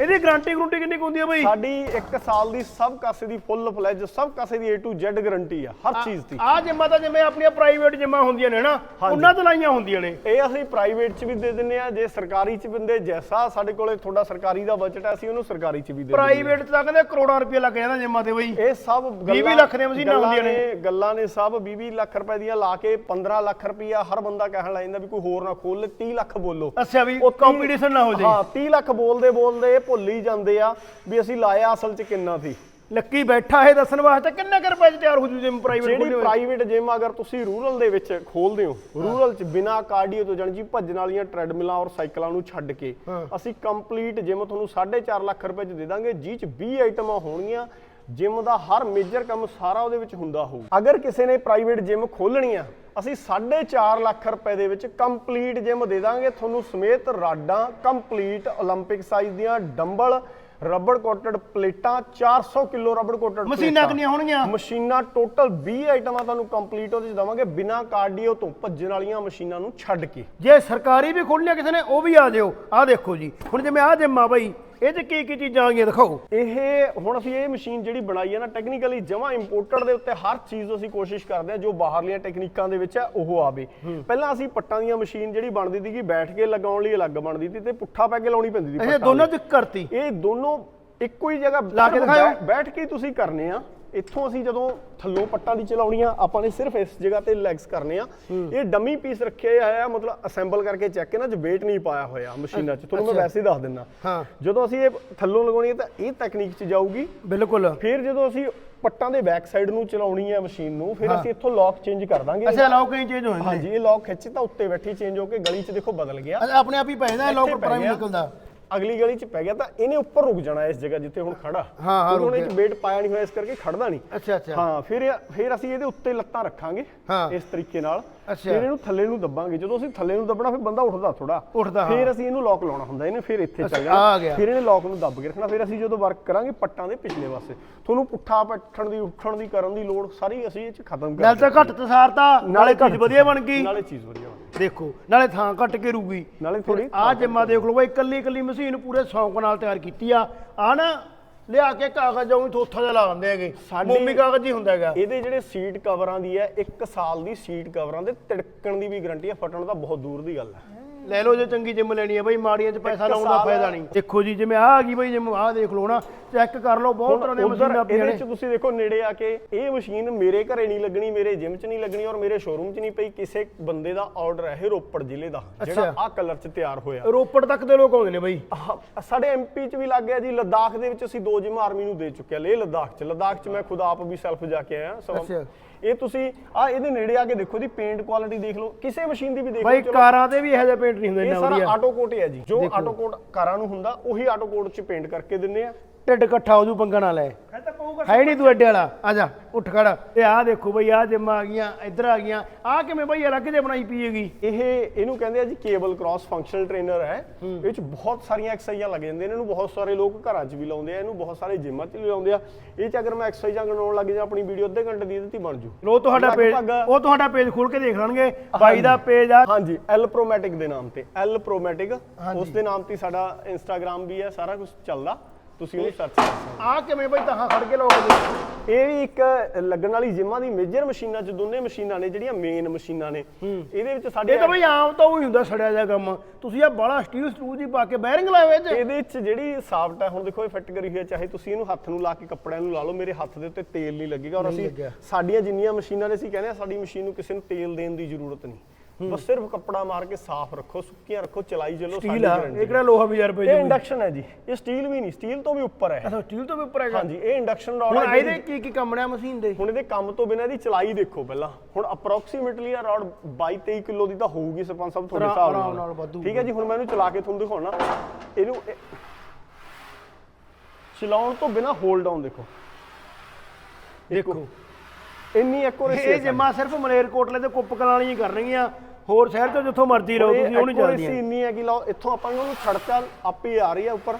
Speaker 1: ਇਹਦੀ ਗਾਰੰਟੀ ਗਰੰਟੀ ਕਿੰਨੀ ਕੁ ਹੁੰਦੀ ਹੈ ਬਈ?
Speaker 2: ਸਾਡੀ 1 ਸਾਲ ਦੀ ਸਭ ਕਾਸੇ ਦੀ ਫੁੱਲ ਫਲੈਜ ਸਭ ਕਾਸੇ ਦੀ A to Z ਗਾਰੰਟੀ ਆ ਹਰ ਚੀਜ਼ ਦੀ।
Speaker 1: ਆਹ ਜਿੰਮਾਂ ਤਾਂ ਜਿਵੇਂ ਆਪਣੀਆਂ ਪ੍ਰਾਈਵੇਟ ਜਿੰਮਾਂ ਹੁੰਦੀਆਂ ਨੇ ਨਾ ਉਹਨਾਂ ਤੇ ਲਾਈਆਂ ਹੁੰਦੀਆਂ ਨੇ।
Speaker 2: ਇਹ ਅਸੀਂ ਪ੍ਰਾਈਵੇਟ ਚ ਵੀ ਦੇ ਦਿੰਨੇ ਆ ਜੇ ਸਰਕਾਰੀ ਚ ਬੰਦੇ ਜੈਸਾ ਸਾਡੇ ਕੋਲੇ ਤੁਹਾਡਾ ਸਰਕਾਰੀ ਦਾ ਬਜਟ ਹੈ ਅਸੀਂ ਉਹਨੂੰ ਸਰਕਾਰੀ ਚ ਵੀ ਦੇ ਦਿੰਦੇ
Speaker 1: ਪ੍ਰਾਈਵੇਟ 'ਚ ਤਾਂ ਕਹਿੰਦੇ ਕਰੋੜਾਂ ਰੁਪਏ ਲੱਗ ਜਾਂਦਾ ਜਿੰਮਾਂ ਤੇ ਬਈ।
Speaker 2: ਇਹ ਸਭ
Speaker 1: ਵੀਹ ਲੱਖ ਦੀਆਂ ਮਸ਼ੀਨਾਂ ਹੁੰਦੀਆਂ ਨੇ।
Speaker 2: ਗੱਲਾਂ ਨੇ ਸਭ 20 ਲੱਖ ਰੁਪਏ ਦੀਆਂ ਲਾ ਕੇ 15 ਲੱਖ ਰੁਪਈਆ ਹਰ ਬੰਦਾ ਕਹਿਣ ਲੱਗ ਜਾਂਦਾ ਵੀ ਕੋਈ ਹੋਰ ਨਾ ਖੋਲ 30 ਲੱਖ ਬੋਲੋ।
Speaker 1: ਅੱਛਾ ਵੀ ਕੰਪੀਟੀਸ਼ਨ ਨਾ ਹੋ ਜਾਏ।
Speaker 2: ਹਾਂ 30 ਲੱਖ ਬੋਲਦੇ ਬੋਲਦੇ ਭੁੱਲ ਹੀ ਜਾਂਦੇ ਆ ਵੀ ਅਸੀਂ ਲਾਇਆ ਅਸਲ ਚ ਕਿੰਨਾ ਸੀ।
Speaker 1: ਲੱਕੀ ਬੈਠਾ ਹੈ ਦੱਸਣ ਵਾਸਤੇ ਕਿੰਨੇ ਕੁ ਰੁਪਏ 'ਚ ਤਿਆਰ ਹੋ ਜੂ ਜਿਮ ਪ੍ਰਾਈਵੇਟ
Speaker 2: ਜਿਹੜੀ ਪ੍ਰਾਈਵੇਟ ਜਿਮ ਅਗਰ ਤੁਸੀਂ ਰੂਰਲ ਦੇ ਵਿੱਚ ਖੋਲਦੇ ਹੋ ਰੂਰਲ ਚ ਬਿਨਾ ਕਾਰਡੀਓ ਤੋਂ ਜਾਣੀ ਜੀ ਭੱਜਣ ਵਾਲੀਆਂ ਟ੍ਰੈਡਮਿਲਾਂ ਔਰ ਸਾਈਕਲਾਂ ਨੂੰ ਛੱਡ ਕੇ। ਅਸੀਂ ਕੰਪਲੀਟ ਜਿਮ ਤੁਹਾਨੂੰ 4.5 ਲੱਖ ਰੁਪਏ ਚ ਦੇ ਦਾਂਗੇ ਜਿਹ ਚ 20 ਆਈਟਮਾਂ ਹੋਣਗੀਆਂ ਜਿਮ ਦਾ ਹਰ ਮੇਜਰ ਕੰਮ ਸਾਰਾ ਉਹਦੇ ਵਿੱਚ ਹੁੰਦਾ ਹੋਊ ਅਗਰ ਕਿਸੇ ਨੇ ਪ੍ਰਾਈਵੇਟ ਜਿਮ ਖੋਲਣੀ ਆ ਅਸੀਂ 4.5 ਲੱਖ ਰੁਪਏ ਦੇ ਵਿੱਚ ਕੰਪਲੀਟ ਜਿਮ ਦੇ ਦਾਂਗੇ ਤੁਹਾਨੂੰ ਸਮੇਤ ਰਾਡਾਂ ਕੰਪਲੀਟ 올림픽 ਸਾਈਜ਼ ਦੀਆਂ ਡੰਬਲ ਰਬੜ ਕੋਟਡ ਪਲੇਟਾਂ 400 ਕਿਲੋ ਰਬੜ ਕੋਟਡ
Speaker 1: ਮਸ਼ੀਨਾਂ ਕਿੰਨੀਆਂ ਹੋਣਗੀਆਂ
Speaker 2: ਮਸ਼ੀਨਾਂ ਟੋਟਲ 20 ਆਈਟਮਾਂ ਤੁਹਾਨੂੰ ਕੰਪਲੀਟ ਉਹਦੇ ਚ ਦਵਾਂਗੇ ਬਿਨਾ ਕਾਰਡੀਓ ਤੋਂ ਭੱਜਣ ਵਾਲੀਆਂ ਮਸ਼ੀਨਾਂ ਨੂੰ ਛੱਡ ਕੇ
Speaker 1: ਜੇ ਸਰਕਾਰੀ ਵੀ ਖੋਲਣੀਆਂ ਕਿਸੇ ਨੇ ਉਹ ਵੀ ਆ ਜਿਓ ਆਹ ਦੇਖੋ ਜੀ ਹੁਣ ਜਿਵੇਂ ਆਹ ਜਿਮ ਆ ਬਈ ਇਹ 'ਚ ਕੀ ਕੀ ਚੀਜ਼ਾਂ ਆ ਗਈਆਂ ਦਿਖਾਓ।
Speaker 2: ਇਹ ਹੁਣ ਅਸੀਂ ਇਹ ਮਸ਼ੀਨ ਜਿਹੜੀ ਬਣਾਈ ਹੈ ਨਾ ਟੈਕਨੀਕਲੀ ਜਮਾ ਇੰਪੋਰਟਡ ਦੇ ਉੱਤੇ ਹਰ ਚੀਜ਼ ਅਸੀਂ ਕੋਸ਼ਿਸ਼ ਕਰਦੇ ਹਾਂ ਜੋ ਬਾਹਰਲੀਆਂ ਟੈਕਨੀਕਾਂ ਦੇ ਵਿੱਚ ਹੈ ਉਹ ਆਵੇ। ਪਹਿਲਾਂ ਅਸੀਂ ਪੱਟਾਂ ਦੀਆਂ ਮਸ਼ੀਨ ਜਿਹੜੀ ਬਣਦੀ ਸੀਗੀ ਬੈਠ ਕੇ ਲਗਾਉਣ ਲਈ ਅਲੱਗ ਬਣਦੀ ਸੀ ਤੇ ਪੁੱਠਾ ਪੈ ਕੇ ਲਾਉਣੀ ਪੈਂਦੀ ਸੀ
Speaker 1: ਇਹ ਦੋਨੋਂ। ਚ ਕਰਤੀ।
Speaker 2: ਇਹ ਦੋਨੋਂ ਇੱਕੋ ਹੀ ਜਗ੍ਹਾ
Speaker 1: ਲਾ ਕੇ
Speaker 2: ਬੈਠ ਕੇ ਤੁਸੀਂ ਕਰਨੇ ਆ। ਇੱਥੋਂ ਅਸੀਂ ਜਦੋਂ ਥੱਲੋਂ ਪੱਟਾਂ ਦੀ ਚਲਾਉਣੀ ਆ ਆਪਾਂ ਨੇ ਸਿਰਫ ਇਸ ਜਗ੍ਹਾ ਤੇ ਲੈਗਸ ਕਰਨੇ ਆ। ਇਹ ਡਮੀ ਪੀਸ ਰੱਖੇ ਹੋਇਆ ਆ ਮਤਲਬ ਅਸੈਂਬਲ ਕਰਕੇ ਚੈੱਕ ਕੇ ਨਾ ਜ weight ਨਹੀਂ ਪਾਇਆ ਹੋਇਆ ਮਸ਼ੀਨਾਂ 'ਚ। ਤੁਹਾਨੂੰ ਮੈਂ। ਵੈਸੇ ਹੀ ਦੱਸ ਦਿੰਦਾ।
Speaker 1: ਹਾਂ।
Speaker 2: ਜਦੋਂ ਅਸੀਂ ਇਹ ਥੱਲੋਂ ਲਗਾਉਣੀ ਹੈ ਤਾਂ ਇਹ ਟੈਕਨੀਕ 'ਚ ਜਾਊਗੀ।
Speaker 1: ਬਿਲਕੁਲ।
Speaker 2: ਫਿਰ ਜਦੋਂ ਅਸੀਂ ਪੱਟਾਂ ਦੇ ਬੈਕ ਸਾਈਡ ਨੂੰ ਚਲਾਉਣੀ ਹੈ ਮਸ਼ੀਨ ਨੂੰ ਫਿਰ ਅਸੀਂ ਇੱਥੋਂ ਲੌਕ ਚੇਂਜ ਕਰ ਦਾਂਗੇ।
Speaker 1: ਅੱਛਾ ਲੌਕ ਕਈ ਚੇਂਜ ਹੋ ਜਾਂਦੇ
Speaker 2: ਹਾਂਜੀ ਇਹ ਲੌਕ ਖਿੱਚ ਤਾਂ ਉੱਤੇ ਬੈਠੀ ਚੇਂਜ ਹੋ ਕੇ ਗਲੀ 'ਚ ਦੇਖੋ ਬਦਲ ਗਿਆ।
Speaker 1: ਅੱਛਾ, ਆਪਣੇ ਆਪ ਹੀ ਪੈ ਜਾਂਦਾ ਲੌਕ ਉੱਪਰ ਵੀ। ਨਿਕਲਦਾ।
Speaker 2: ਅਗਲੀ ਗਲੀ 'ਚ ਪੈ ਗਿਆ ਤਾਂ ਇਹਨੇ ਉੱਪਰ ਰੁਕ ਜਾਣਾ ਇਸ ਜਗ੍ਹਾ ਜਿੱਥੇ ਹੁਣ ਖੜਾ।
Speaker 1: ਹਾਂ, ਹਾਂ, ਰੁਕ
Speaker 2: ਇਹ 'ਚ weight ਪਾਇਆ ਨਹੀਂ ਹੋਇਆ ਇਸ ਕਰਕੇ ਖੜਦਾ ਨਹੀਂ
Speaker 1: ਅੱਛਾ ਅੱਛਾ।
Speaker 2: ਹਾਂ ਫਿਰ ਫਿਰ ਅਸੀਂ ਇਹਦੇ ਉੱਤੇ ਲੱਤਾਂ ਰੱਖਾਂਗੇ
Speaker 1: ਹਾਂ।
Speaker 2: ਇਸ ਤਰੀਕੇ ਨਾਲ।
Speaker 1: ਅੱਛਾ।
Speaker 2: ਫਿਰ ਇਹਨੂੰ ਥੱਲੇ ਨੂੰ ਦੱਬਾਂਗੇ। ਜਦੋਂ ਅਸੀਂ ਥੱਲੇ ਨੂੰ ਦੱਬਣਾ ਫਿਰ ਬੰਦਾ ਉੱਠਦਾ ਥੋੜਾ
Speaker 1: ਉੱਠਦਾ, ਹਾਂ।
Speaker 2: ਫਿਰ ਅਸੀਂ ਇਹਨੂੰ ਲੌਕ ਲਾਉਣਾ ਹੁੰਦਾ। ਇਹਨੇ ਫਿਰ ਇੱਥੇ ਚੱਲ
Speaker 1: ਆ ਗਿਆ।
Speaker 2: ਫਿਰ ਇਹਨੇ ਲੌਕ ਨੂੰ ਦੱਬ ਕੇ ਰੱਖਣਾ। ਫਿਰ ਅਸੀਂ ਜਦੋਂ ਵਰਕ ਕਰਾਂਗੇ ਪੱਟਾਂ ਦੇ ਪਿਛਲੇ ਪਾਸੇ। ਤੁਹਾਨੂੰ ਪੁੱਠਾ ਪੱਟਣ ਦੀ ਉੱਠਣ ਦੀ ਕਰਨ ਦੀ ਲੋੜ ਸਾਰੀ ਅਸੀਂ ਇਹ ਚ ਖਤਮ ਕਰ
Speaker 1: ਨਾਲ ਤਾਂ ਘੱਟ ਤਸਾਰਤਾ ਨਾਲੇ ਚੀਜ਼ ਵਧੀਆ ਬਣ ਗਈ।
Speaker 2: ਨਾਲੇ ਚੀਜ਼ ਵਧੀਆ ਬਣ
Speaker 1: ਦੇਖੋ ਨਾਲੇ ਥਾਂ ਘੱਟ ਕੇ ਰੂਗੀ
Speaker 2: ਨਾਲੇ ਥੋੜੀ
Speaker 1: ਆਹ ਜਿੰਮਾ ਦੇਖ ਲਓ ਬਈ ਇਕੱਲੀ ਇਕੱਲੀ ਮਸ਼ੀਨ ਪੂਰੇ ਸ਼ੌਂਕ ਨਾਲ ਤਿਆਰ ਕੀਤੀ ਆ। ਆ ਨਾ ਲਿਆ ਕੇ ਕਾਗਜ਼ ਆਉਂ ਥੋਥਾ ਜਿਹਾ ਲਾ ਦਿੰਦੇ ਹੈਗੇ।
Speaker 2: ਸਾਡੀ-
Speaker 1: ਮੋਮੀ ਕਾਗਜ਼ ਹੀ ਹੁੰਦਾ ਹੈਗਾ।
Speaker 2: ਇਹਦੇ ਜਿਹੜੇ ਸੀਟ ਕਵਰਾਂ ਦੀ ਹੈ 1 ਸਾਲ ਦੀ ਸੀਟ ਕਵਰਾਂ ਦੇ ਤਿੜਕਣ ਦੀ ਵੀ ਗਾਰੰਟੀ ਹੈ ਫਟਣ ਦਾ ਬਹੁਤ ਦੂਰ ਦੀ ਗੱਲ ਹੈ।
Speaker 1: ਲੈ ਲਓ ਜੇ ਚੰਗੀ ਜਿੰਮ ਲੈਣੀ ਹੈ ਬਈ ਮਾੜੀਆਂ 'ਚ ਪੈਸਾ ਲਾਉਣ ਦਾ ਫਾਇਦਾ ਨਹੀਂ। ਦੇਖੋ ਜੀ ਜਿਵੇਂ ਆਹ ਆ ਗਈ ਬਈ ਜਿੰਮ ਆਹ ਦੇਖ ਲਓ ਨਾ ਚੈੱਕ ਕਰ ਲਓ ਬਹੁਤ ਤਰ੍ਹਾਂ ਦੀਆਂ ਮਸ਼ੀਨਾਂ ਪਈਆਂ
Speaker 2: ਇਹਦੇ ਚ ਤੁਸੀਂ ਦੇਖੋ ਨੇੜੇ ਆ ਕੇ ਇਹ ਮਸ਼ੀਨ ਮੇਰੇ ਘਰੇ ਨਹੀਂ ਲੱਗਣੀ ਮੇਰੇ ਜਿਮ ਚ ਨਹੀਂ ਲੱਗਣੀ ਔਰ ਮੇਰੇ ਸ਼ੋਰੂਮ ਚ ਨਹੀਂ ਪਈ ਕਿਸੇ ਬੰਦੇ ਦਾ ਆਰਡਰ ਹੈ ਇਹ ਰੋਪੜ ਜ਼ਿਲ੍ਹੇ ਦਾ ਜਿਹੜਾ। ਆਹ ਕਲਰ ਚ ਤਿਆਰ ਹੋਇਆ।
Speaker 1: ਰੋਪੜ ਤੱਕ ਦੇ ਲੋਕ ਆਉਂਦੇ ਨੇ ਬਈ।
Speaker 2: ਸਾਡੇ ਐਮਪੀ ਚ ਵੀ ਲੱਗ ਗਿਆ ਜੀ ਲੱਦਾਖ ਦੇ ਵਿੱਚ ਅਸੀਂ ਦੋ ਜਿਮ ਆਰਮੀ ਨੂੰ ਦੇ ਚੁੱਕੇ ਆ ਲੇ ਲੱਦਾਖ ਚ। ਲੱਦਾਖ ਚ ਮੈਂ ਖੁਦ ਆਪ ਵੀ ਸੈਲਫ ਜਾ ਕੇ ਆਇਆ। ਇਹ ਤੁਸੀਂ ਆ ਇਹਦੇ ਨੇੜੇ ਆ ਕੇ ਦੇਖੋ ਦੀ ਪੇਂਟ ਕੁਆਲਿਟੀ ਦੇਖ ਲਓ। ਕਿਸੇ ਮਸ਼ੀਨ ਦੀ ਵੀ ਦੇਖ ਲਓ
Speaker 1: ਬਈ ਕਾਰਾਂ ਤੇ ਵੀ ਇਹੋ ਜਿਹਾ ਪੇਂਟ ਨਹੀਂ ਹੁੰਦਾ
Speaker 2: ਇਹ ਸਾਰਾ ਆਟੋ ਕੋਟ ਹੈ ਜੀ। ਜੋ ਆਟੋ ਕੋਟ ਕਾਰਾਂ ਨੂੰ ਹੁੰਦਾ ਉਹੀ ਆਟੋ ਕੋਟ ਚ ਪੇਂਟ ਕਰਕੇ ਦਿੰਨੇ ਆ।
Speaker 1: ਢਿੱਡ ਇਕੱਠਾ ਹੋ ਜੂ ਪੰਗਾ ਨਾ ਲੈ ਹੈ ਨਹੀਂ ਤੂੰ ਐਡੇ ਵਾਲਾ। ਆ ਜਾ ਉੱਠ ਖੜ। ਤੇ ਆਹ ਦੇਖੋ ਬਈ ਆਹ ਜਿੰਮਾਂ ਆ ਗਈਆਂ ਇੱਧਰ ਆ ਗਈਆਂ। ਆਹ ਕਿਵੇਂ ਬਈ ਅਲੱਗ ਜੇ ਬਣਾਈ ਪਈਏਗੀ
Speaker 2: ਇਹ ਇਹਨੂੰ ਕਹਿੰਦੇ ਆ ਜੀ ਕੇਬਲ ਕ੍ਰਾਸ ਫੰਕਸ਼ਨਲ ਟ੍ਰੇਨਰ ਹੈ। ਇਹ ਵਿੱਚ ਬਹੁਤ ਸਾਰੀਆਂ ਐਕਸਰਸਾਈਜ਼ਾਂ ਲੱਗ ਜਾਂਦੀਆਂ ਨੇ। ਇਹਨੂੰ ਬਹੁਤ ਸਾਰੇ ਲੋਕ ਘਰਾਂ 'ਚ ਵੀ ਲਾਉਂਦੇ ਆ। ਇਹਨੂੰ ਬਹੁਤ ਸਾਰੇ ਜਿਮਾਂ 'ਚ ਵੀ ਲਾਉਂਦੇ ਆ। ਇਹ 'ਚ ਅਗਰ ਮੈਂ ਐਕਸਰਸਾਈਜ਼ਾਂ ਗਣਾਉਣ ਲੱਗ ਜਾ ਆਪਣੀ ਵੀਡੀਓ ਅੱਧੇ ਘੰਟੇ ਦੀ ਦਿੱਤੀ ਬਣ ਜੂ।
Speaker 1: ਉਹ ਤੁਹਾਡਾ ਪੇਜ
Speaker 2: ਲਗਭਗ-
Speaker 1: ਉਹ ਤੁਹਾਡਾ ਪੇਜ ਖੋਲ ਕੇ ਦੇਖ ਲੈਣਗੇ। ਬਾਈ ਦਾ ਪੇਜ ਆ।
Speaker 2: ਹਾਂਜੀ ਐਲ ਪ੍ਰੋਮੈਟਿਕ ਦੇ ਨਾਮ ਤੇ। ਐਲ ਪ੍ਰੋਮੈਟਿਕ ਉਸ ਦੇ ਨਾਮ ਤੇ ਸਾਡਾ ਇੰਸਟਾਗ੍ਰam ਵੀ ਹੈ ਸਾਰਾ ਕੁਝ ਚੱਲਦਾ। ਤੁਸੀਂ ਉਹਨੂੰ ਸਰਚ ਕਰ ਸਕਦੇ
Speaker 1: ਆਹ ਕਿਵੇਂ ਬਈ ਤਾਂ ਖੜ ਕੇ ਲੋਕ
Speaker 2: ਹੋ। ਇਹ ਵੀ ਇੱਕ ਲੱਗਣ ਵਾਲੀ ਜਿਮਾਂ ਦੀ ਮੇਜਰ ਮਸ਼ੀਨਾਂ 'ਚ ਦੋਨੇ ਮਸ਼ੀਨਾਂ ਨੇ ਜਿਹੜੀਆਂ ਮੇਨ ਮਸ਼ੀਨਾਂ ਨੇ। ਇਹਦੇ ਵਿੱਚ ਸਾਡੇ
Speaker 1: ਇਹ ਤਾਂ ਬਈ ਆਮ ਤਾਂ ਉਹੀ ਹੁੰਦਾ ਸੜਿਆ ਜਿਹਾ ਕੰਮ। ਤੁਸੀਂ ਆ ਬਾਲਾ ਸਟੀਲ ਸਟੂ ਜੀ ਪਾ ਕੇ ਬੈਰਿੰਗ ਲਾਏ ਹੋਏ ਤੇ
Speaker 2: ਇਹਦੇ ਵਿੱਚ ਜਿਹੜੀ ਸਾਫਟ ਹੈ ਹੁਣ ਦੇਖੋ ਇਹ ਫਿੱਟ ਕਰੀ ਹੋਈ ਹੈ ਚਾਹੇ ਤੁਸੀਂ ਇਹਨੂੰ ਹੱਥ ਨੂੰ ਲਾ ਕੇ ਕੱਪੜਿਆਂ ਨੂੰ ਲਾ ਲਓ ਮੇਰੇ ਹੱਥ ਦੇ ਉੱਤੇ ਤੇਲ ਨਹੀਂ ਲੱਗੇਗਾ ਔਰ ਅਸੀਂ
Speaker 1: ਲੱਗਿਆ।
Speaker 2: ਸਾਡੀਆਂ ਜਿੰਨੀਆਂ ਮਸ਼ੀਨਾਂ ਨੇ ਅਸੀਂ ਕਹਿੰਦੇ ਆ ਸਾਡੀ ਮਸ਼ੀਨ ਨੂੰ ਕਿਸੇ ਨੂੰ ਤੇਲ ਦੇਣ ਦੀ ਜ਼ਰੂਰਤ ਨਹੀਂ। ਬਸ ਸਿਰਫ ਕੱਪੜਾ ਮਾਰ ਕੇ ਸਾਫ਼ ਰੱਖੋ ਸੁੱਕੀਆਂ ਰੱਖੋ ਚਲਾਈ ਚੱਲੋ
Speaker 1: ਸਟੀਲ ਆ ਇਹ ਕਿਹੜਾ ਲੋਹਾ ਵੀ ਰੁਪਏ
Speaker 2: ਇਹ ਇੰਡਕਸ਼ਨ ਹੈ ਜੀ। ਇਹ ਸਟੀਲ ਵੀ ਨਹੀਂ ਸਟੀਲ ਤੋਂ ਵੀ ਉੱਪਰ ਹੈ।
Speaker 1: ਅੱਛਾ ਸਟੀਲ ਤੋਂ ਵੀ ਉੱਪਰ ਹੈਗਾ।
Speaker 2: ਹਾਂਜੀ ਇਹ ਇੰਡਕਸ਼ਨ ਰੋਡ
Speaker 1: ਹੁਣ
Speaker 2: ਹੈ
Speaker 1: ਇਹਦੇ ਕੀ ਕੀ ਕੰਮ ਨੇ ਮਸ਼ੀਨ ਦੇ?
Speaker 2: ਹੁਣ ਇਹਦੇ ਕੰਮ ਤੋਂ ਬਿਨਾਂ ਇਹਦੀ ਚਲਾਈ ਦੇਖੋ ਪਹਿਲਾਂ। ਹੁਣ ਅਪਰੋਕਸੀਮੇਟਲੀ ਆ ਰੋਡ 22 23 ਕਿਲੋ ਦੀ ਤਾਂ ਹੋਊਗੀ ਸਰਪੰਚ ਸਾਹਿਬ ਤੁਹਾਡੇ ਹਿਸਾਬ ਨਾਲ। ਠੀਕ ਹੈ ਜੀ ਹੁਣ ਮੈਂ ਇਹਨੂੰ ਚਲਾ ਕੇ ਤੁਹਾਨੂੰ ਦਿਖਾਉਣਾ। ਇਹਨੂੰ ਇਹ- ਚਲਾਉਣ ਤੋਂ ਬਿਨਾਂ ਹੋਲਡ ਆਨ ਦੇਖੋ।
Speaker 1: ਦੇਖੋ।
Speaker 2: ਇੰਨੀ ਐਕੂਰੇਸੀ
Speaker 1: ਇਹ ਜਿੰਮਾ ਸਿਰਫ ਮਲੇਰਕੋਟਲੇ ਤੇ ਕੁੱਪ ਕਲਾਣੀ ਹੀ ਕਰਨਗੀਆਂ ਹੋਰ ਸ਼ਹਿਰ ਤੋਂ ਜਿੱਥੋਂ ਮਰਜ਼ੀ ਰਹੋ ਤੁਸੀਂ ਉਹ ਨਹੀਂ
Speaker 2: ਐਕੂਰੇਸੀ
Speaker 1: ਚੱਲਦੀਆਂ
Speaker 2: ਇੰਨੀ ਹੈ ਕਿ ਲਓ ਇੱਥੋਂ ਆਪਾਂ ਨੂੰ ਛੜਕਾ ਆਪੇ ਆ ਰਹੀ ਹੈ ਉੱਪਰ।